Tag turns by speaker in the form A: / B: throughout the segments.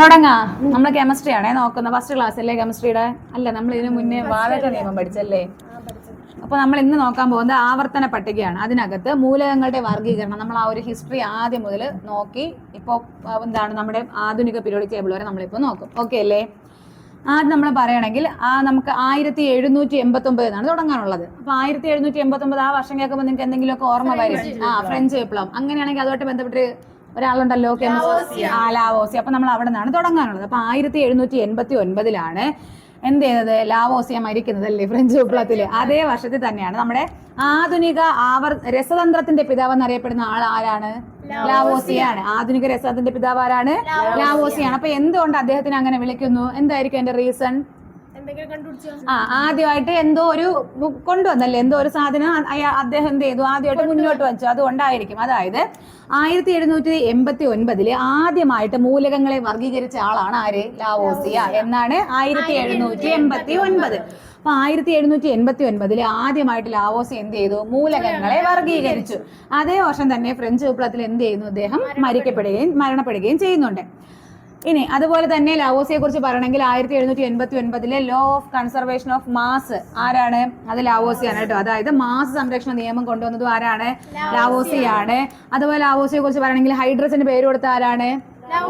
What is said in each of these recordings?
A: തുടങ്ങാ. നമ്മൾ കെമിസ്ട്രി ആണേ നോക്കുന്നത്. ഫസ്റ്റ് ക്ലാസ് അല്ലേ കെമിസ്ട്രിയുടെ അല്ല നമ്മൾ ഇതിനു മുന്നേ വാതക നിയമം പഠിച്ചല്ലേ? അപ്പൊ നമ്മൾ ഇന്ന് നോക്കാൻ പോകുന്നത് ആവർത്തന പട്ടികയാണ്. അതിനകത്ത് മൂലകങ്ങളുടെ വർഗീകരണം നമ്മൾ ആ ഒരു ഹിസ്റ്ററി ആദ്യം മുതൽ നോക്കി ഇപ്പോൾ എന്താണ് നമ്മുടെ ആധുനിക പീരിയോഡിക് ടേബിൾ വരെ നമ്മളിപ്പോൾ നോക്കും. ഓക്കെ അല്ലേ? ആദ്യം നമ്മൾ പറയുകയാണെങ്കിൽ ആ നമുക്ക് ആയിരത്തി എഴുന്നൂറ്റി എൺപത്തി ഒമ്പത് എന്നാണ് തുടങ്ങാനുള്ളത്. അപ്പൊ ആയിരത്തി എഴുന്നൂറ്റി എൺപത്തി ഒമ്പത് ആ വർഷം കേൾക്കുമ്പോൾ നിങ്ങൾക്ക് എന്തെങ്കിലുമൊക്കെ ഓർമ്മ വരും. ആ ഫ്രഞ്ച് വിപ്ലവം അങ്ങനെയാണെങ്കിൽ അതുമായിട്ട് ബന്ധപ്പെട്ട് ഒരാളുണ്ടല്ലോ ആ ലാവോസി അപ്പൊ നമ്മൾ അവിടെ നിന്നാണ് തുടങ്ങാനുള്ളത്. അപ്പൊ ആയിരത്തി എഴുന്നൂറ്റി എൺപത്തി ഒൻപതിലാണ് എന്ത് ചെയ്യുന്നത് ലാവോസിയ മരിക്കുന്നത് അല്ലേ ഫ്രഞ്ച് വിപ്ലവത്തിൽ അതേ വർഷത്തിൽ തന്നെയാണ് നമ്മുടെ ആധുനിക ആവർ രസതന്ത്രത്തിന്റെ പിതാവ് എന്നറിയപ്പെടുന്ന ആൾ ആരാണ്? ലാവോസിയാണ്. ആധുനിക രസതന്ത്രത്തിന്റെ പിതാവ് ആരാണ്? ലാവോസിയാണ്. അപ്പൊ എന്തുകൊണ്ട് അദ്ദേഹത്തിന് അങ്ങനെ വിളിക്കുന്നു? എന്തായിരിക്കും എന്റെ റീസൺ ആ ആദ്യമായിട്ട് എന്തോ ഒരു ബുക്ക് കൊണ്ടുവന്നല്ലേ? എന്തോ ഒരു സാധനം അദ്ദേഹം എന്ത് ചെയ്തു? ആദ്യമായിട്ട് മുന്നോട്ട് വെച്ചു. അതുകൊണ്ടായിരിക്കും. അതായത് ആയിരത്തി എഴുന്നൂറ്റി എൺപത്തി ഒൻപതിൽ ആദ്യമായിട്ട് മൂലകങ്ങളെ വർഗീകരിച്ച ആളാണ് ആര്? ലാവോസിയ. എന്നാണ് ആയിരത്തി എഴുന്നൂറ്റി എൺപത്തി ഒൻപത് അപ്പൊ ആയിരത്തി എഴുന്നൂറ്റി എൺപത്തി ഒൻപതിൽ ആദ്യമായിട്ട് ലാവോസ് എന്ത് ചെയ്തു? മൂലകങ്ങളെ വർഗീകരിച്ചു അതേ വർഷം തന്നെ ഫ്രഞ്ച് വിപ്ലവത്തിൽ എന്ത് ചെയ്യുന്നു? അദ്ദേഹം മരിക്കപ്പെടുകയും മരണപ്പെടുകയും ചെയ്യുന്നുണ്ട്. ഇനി അതുപോലെ തന്നെ ലാവോസിയെ കുറിച്ച് പറയണമെങ്കിൽ ആയിരത്തി എഴുന്നൂറ്റി എൺപത്തി ഒൻപതിലെ law of conservation of mass ആരാണ്? അത് ലാവോസിയാണ് കേട്ടോ. അതായത് മാസ് സംരക്ഷണ നിയമം കൊണ്ടുവന്നതും ആരാണ്? ലാവോസിയാണ്. അതുപോലെ ലാവോസിയെ കുറിച്ച് പറയണമെങ്കിൽ ഹൈഡ്രജന് പേര് കൊടുത്ത ആരാണ്?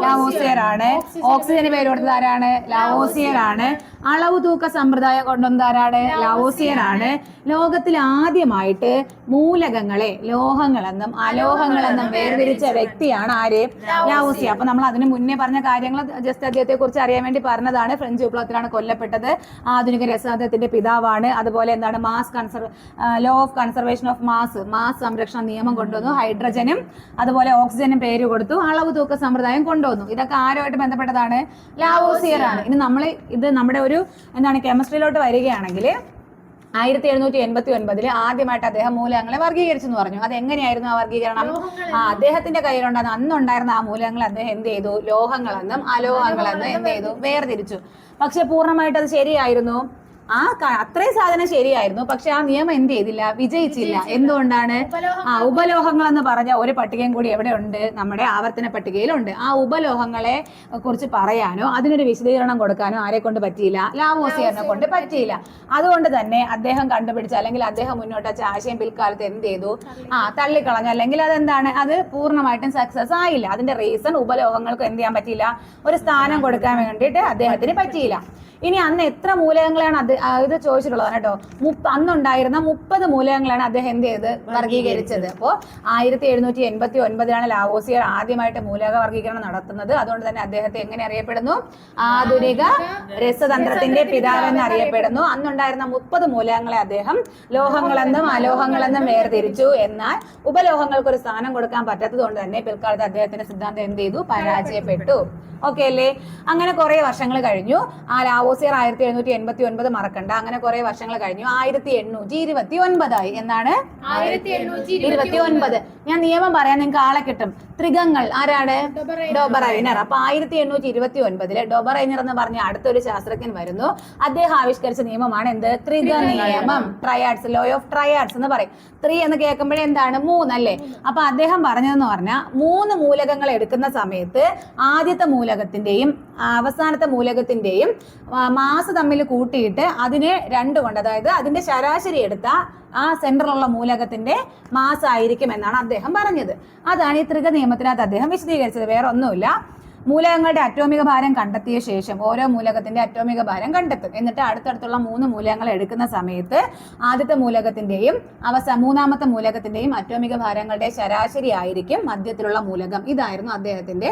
A: ലാവോസിയർ ആണ് ഓക്സിജന് പേര് കൊടുത്തത് ആരാണ്? ലാവോസിയർ ആണ് അളവ് തൂക്ക സമ്പ്രദായം കൊണ്ടുവന്ന ആരാണ് ലാവോസിയനാണ്. ലോകത്തിൽ ആദ്യമായിട്ട് മൂലകങ്ങളെ ലോഹങ്ങളെന്നും അലോഹങ്ങളെന്നും വേർതിരിച്ച വ്യക്തിയാണ് ആര്? ലാവോസിയ. അപ്പൊ നമ്മൾ അതിന് മുന്നേ പറഞ്ഞ കാര്യങ്ങൾ ജസ്റ്റ് അദ്ദേഹത്തെ കുറിച്ച് അറിയാൻ വേണ്ടി പറഞ്ഞതാണ്. ഫ്രഞ്ച് വിപ്ലവത്തിലാണ് കൊല്ലപ്പെട്ടത്. ആധുനിക രസതന്ത്രത്തിന്റെ പിതാവാണ്. അതുപോലെ എന്താണ്? Mass conserve law of conservation of mass mass സംരക്ഷണ നിയമം കൊണ്ടുവന്നു. ഹൈഡ്രജനും അതുപോലെ ഓക്സിജനും പേര് കൊടുത്തു. അളവ് തൂക്ക സമ്പ്രദായം കൊണ്ടുവന്നു. ഇതൊക്കെ ആരുമായിട്ട് ബന്ധപ്പെട്ടതാണ്? ലാവോസിയർ ആണ് ഇനി നമ്മൾ ഇത് നമ്മുടെ ഒരു എന്താണ് കെമിസ്ട്രിയിലോട്ട് വരികയാണെങ്കിൽ ആയിരത്തി എഴുന്നൂറ്റി എൺപത്തി ഒൻപതിൽ ആദ്യമായിട്ട് അദ്ദേഹം മൂലകങ്ങളെ വർഗീകരിച്ചു എന്ന് പറഞ്ഞു. അത് എങ്ങനെയായിരുന്നു ആ വർഗീകരണം ആ അദ്ദേഹത്തിന്റെ കയ്യിലുണ്ടായിരുന്ന അന്നുണ്ടായിരുന്ന ആ മൂലകങ്ങൾ അദ്ദേഹം എന്ത് ചെയ്തു? ലോഹങ്ങളെന്നും അലോഹങ്ങളെന്നും എന്ത് ചെയ്തു? വേർതിരിച്ചു. പക്ഷെ പൂർണമായിട്ട് അത് ശരിയായിരുന്നു. ആ അത്രയും സാധനം ശരിയായിരുന്നു. പക്ഷെ ആ നിയമം എന്ത് ചെയ്തില്ല? വിജയിച്ചില്ല. എന്തുകൊണ്ടാണ്? ആ ഉപലോഹങ്ങൾ എന്ന് പറഞ്ഞ ഒരു പട്ടികയും കൂടി എവിടെ ഉണ്ട്? നമ്മുടെ ആവർത്തന പട്ടികയിലുണ്ട്. ആ ഉപലോഹങ്ങളെ കുറിച്ച് പറയാനോ അതിനൊരു വിശദീകരണം കൊടുക്കാനോ ആരെ കൊണ്ട് പറ്റിയില്ല? ലാവോസിയറിനെ കൊണ്ട് പറ്റിയില്ല. അതുകൊണ്ട് തന്നെ അദ്ദേഹം കണ്ടുപിടിച്ച അല്ലെങ്കിൽ അദ്ദേഹം മുന്നോട്ട് വെച്ച ആശയം പിൽക്കാലത്ത് എന്ത് ചെയ്തു? ആ തള്ളിക്കളഞ്ഞു. അല്ലെങ്കിൽ അതെന്താണ്? അത് പൂർണമായിട്ടും സക്സസ് ആയില്ല. അതിന്റെ റീസൺ ഉപലോഹങ്ങൾക്ക് എന്ത് ചെയ്യാൻ പറ്റിയില്ല? ഒരു സ്ഥാനം കൊടുക്കാൻ വേണ്ടിയിട്ട് അദ്ദേഹത്തിന് പറ്റിയില്ല. ഇനി അന്ന് എത്ര മൂലകങ്ങളാണ് അത് ഇത് ചോദിച്ചിട്ടുള്ളത് കേട്ടോ. മുപ്പ അന്നുണ്ടായിരുന്ന മുപ്പത് മൂലകങ്ങളാണ് അദ്ദേഹം എന്ത് ചെയ്ത്? വർഗീകരിച്ചത്. അപ്പോൾ ആയിരത്തി എഴുന്നൂറ്റി എൺപത്തി ഒൻപതിലാണ് ലാവോസിയർ ആദ്യമായിട്ട് മൂലക വർഗീകരണം നടത്തുന്നത്. അതുകൊണ്ട് തന്നെ അദ്ദേഹത്തെ എങ്ങനെ അറിയപ്പെടുന്നു? ആധുനിക രസതന്ത്രത്തിന്റെ പിതാവെന്ന് അറിയപ്പെടുന്നു. അന്നുണ്ടായിരുന്ന മുപ്പത് മൂലകങ്ങളെ അദ്ദേഹം ലോഹങ്ങളെന്നും അലോഹങ്ങളെന്നും വേർതിരിച്ചു. എന്നാൽ ഉപലോഹങ്ങൾക്ക് ഒരു സ്ഥാനം കൊടുക്കാൻ പറ്റാത്തത് കൊണ്ട് തന്നെ പിൽക്കാലത്ത് അദ്ദേഹത്തിന്റെ സിദ്ധാന്തം എന്ത് ചെയ്തു? പരാജയപ്പെട്ടു. ഓക്കെ അല്ലേ? അങ്ങനെ കുറെ വർഷങ്ങൾ കഴിഞ്ഞു. ആ ലാവോസിയർ ആയിരത്തി എഴുന്നൂറ്റി എൺപത്തി ഒൻപത് മറക്കണ്ട. അങ്ങനെ കുറെ വർഷങ്ങൾ കഴിഞ്ഞു. ആയിരത്തി എണ്ണൂറ്റി ഇരുപത്തി ഒൻപതായി എന്നാണ് ഇരുപത്തി ഒൻപത് ഞാൻ നിയമം പറയാൻ നിങ്ങൾക്ക് ആളെ കിട്ടും. ത്രികങ്ങൾ ആരാണ്? ഡോബറൈനർ. അപ്പൊ ആയിരത്തി എണ്ണൂറ്റി ഇരുപത്തി ഒൻപതിൽ ഡോബറൈനർ എന്ന് പറഞ്ഞ അടുത്തൊരു ശാസ്ത്രജ്ഞൻ വരുന്നു. അദ്ദേഹം ആവിഷ്കരിച്ച നിയമമാണ് എന്ത്? ത്രിക നിയമം ട്രയാഡ്സ് ലോ ഓഫ് ട്രയാഡ്സ് എന്ന് പറയും. ത്രീ എന്ന് കേൾക്കുമ്പോഴേ എന്താണ്? മൂന്നല്ലേ? അപ്പൊ അദ്ദേഹം പറഞ്ഞതെന്ന് പറഞ്ഞാൽ മൂന്ന് മൂലകങ്ങൾ എടുക്കുന്ന സമയത്ത് ആദ്യത്തെ മൂലകത്തിന്റെയും അവസാനത്തെ മൂലകത്തിന്റെയും മാസ് തമ്മിൽ കൂട്ടിയിട്ട് അതിനെ രണ്ട് കൊണ്ട് അതായത് അതിന്റെ ശരാശരി എടുത്ത ആ സെന്ററിലുള്ള മൂലകത്തിന്റെ മാസ് ആയിരിക്കും എന്നാണ് അദ്ദേഹം പറഞ്ഞത്. അതാണ് ഈ ത്രിക നിയമത്തിനകത്ത് അദ്ദേഹം വിശദീകരിച്ചത്. വേറെ ഒന്നുമില്ല. മൂലകങ്ങളുടെ അറ്റോമിക ഭാരം കണ്ടെത്തിയ ശേഷം ഓരോ മൂലകത്തിന്റെ അറ്റോമിക ഭാരം കണ്ടെത്തും. എന്നിട്ട് അടുത്തടുത്തുള്ള മൂന്ന് മൂലകങ്ങൾ എടുക്കുന്ന സമയത്ത് ആദ്യത്തെ മൂലകത്തിന്റെയും അവസാന മൂന്നാമത്തെ മൂലകത്തിന്റെയും അറ്റോമിക ഭാരങ്ങളുടെ ശരാശരി ആയിരിക്കും മധ്യത്തിലുള്ള മൂലകം. ഇതായിരുന്നു അദ്ദേഹത്തിന്റെ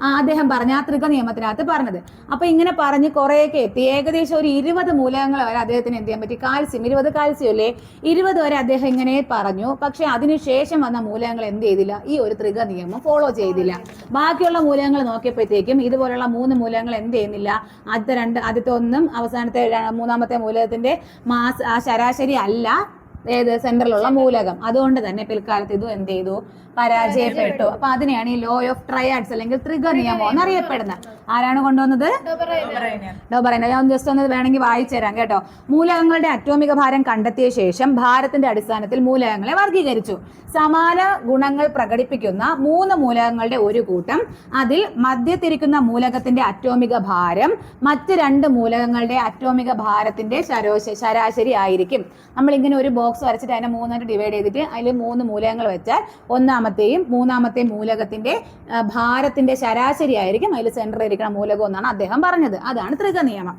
A: അദ്ദേഹം പറഞ്ഞ ആ തൃക നിയമത്തിനകത്ത് പറഞ്ഞത്. അപ്പൊ ഇങ്ങനെ പറഞ്ഞ് കുറേയൊക്കെ എത്തി. ഏകദേശം ഒരു ഇരുപത് മൂലകങ്ങൾ വരെ അദ്ദേഹത്തിന് എന്ത് ചെയ്യാൻ പറ്റി? കാൽസ്യം ഇരുപത് കാൽസ്യം അല്ലേ? ഇരുപത് വരെ അദ്ദേഹം ഇങ്ങനെ പറഞ്ഞു. പക്ഷെ അതിനുശേഷം വന്ന മൂലകങ്ങൾ എന്ത് ചെയ്തില്ല? ഈ ഒരു തൃക നിയമം ഫോളോ ചെയ്തില്ല. ബാക്കിയുള്ള മൂലകങ്ങൾ നോക്കിയപ്പോഴത്തേക്കും ഇതുപോലുള്ള മൂന്ന് മൂലകങ്ങൾ എന്ത് ചെയ്യുന്നില്ല? ആദ്യത്തെ രണ്ട് ആദ്യത്തെ ഒന്നും അവസാനത്തെ മൂന്നാമത്തെ മൂലകത്തിന്റെ മാസ് ശരാശരി അല്ല. ഏത് സെന്ററിലുള്ള മൂലകം. അതുകൊണ്ട് തന്നെ പിൽക്കാലത്ത് ഇതും എന്ത് ചെയ്തു? പരാജയപ്പെട്ടു. അപ്പൊ അതിനെയാണ് ഈ ലോ ഓഫ് ട്രയാഡ്സ് അല്ലെങ്കിൽ ത്രിക നിയമം എന്നറിയപ്പെടുന്നത്. ആരാണ് കൊണ്ടുവന്നത്? ഡോബറൈന ഞാൻ ജസ്റ്റ് ഒന്ന് വേണമെങ്കിൽ വായിച്ചു തരാം കേട്ടോ. മൂലകങ്ങളുടെ അറ്റോമിക ഭാരം കണ്ടെത്തിയ ശേഷം ഭാരത്തിന്റെ അടിസ്ഥാനത്തിൽ മൂലകങ്ങളെ വർഗീകരിച്ചു സമാന ഗുണങ്ങൾ പ്രകടിപ്പിക്കുന്ന മൂന്ന് മൂലകങ്ങളുടെ ഒരു കൂട്ടം. അതിൽ മധ്യത്തിരിക്കുന്ന മൂലകത്തിന്റെ അറ്റോമിക ഭാരം മറ്റ് രണ്ട് മൂലകങ്ങളുടെ അറ്റോമിക ഭാരത്തിന്റെ ശരാശരി ആയിരിക്കും. നമ്മൾ ഇങ്ങനെ ഒരു ബോക്സ് വരച്ചിട്ട് അതിനെ മൂന്നായിട്ട് ഡിവൈഡ് ചെയ്തിട്ട് അതിൽ മൂന്ന് മൂലകങ്ങൾ വെച്ചാൽ ഒന്നാമത്തെയും മൂന്നാമത്തെയും മൂലകത്തിന്റെ ഭാരത്തിന്റെ ശരാശരി ആയിരിക്കും അതിൽ സെന്ററിൽ ഇരിക്കുന്ന മൂലകം എന്നാണ് അദ്ദേഹം പറഞ്ഞത്. അതാണ് ത്രിക നിയമം.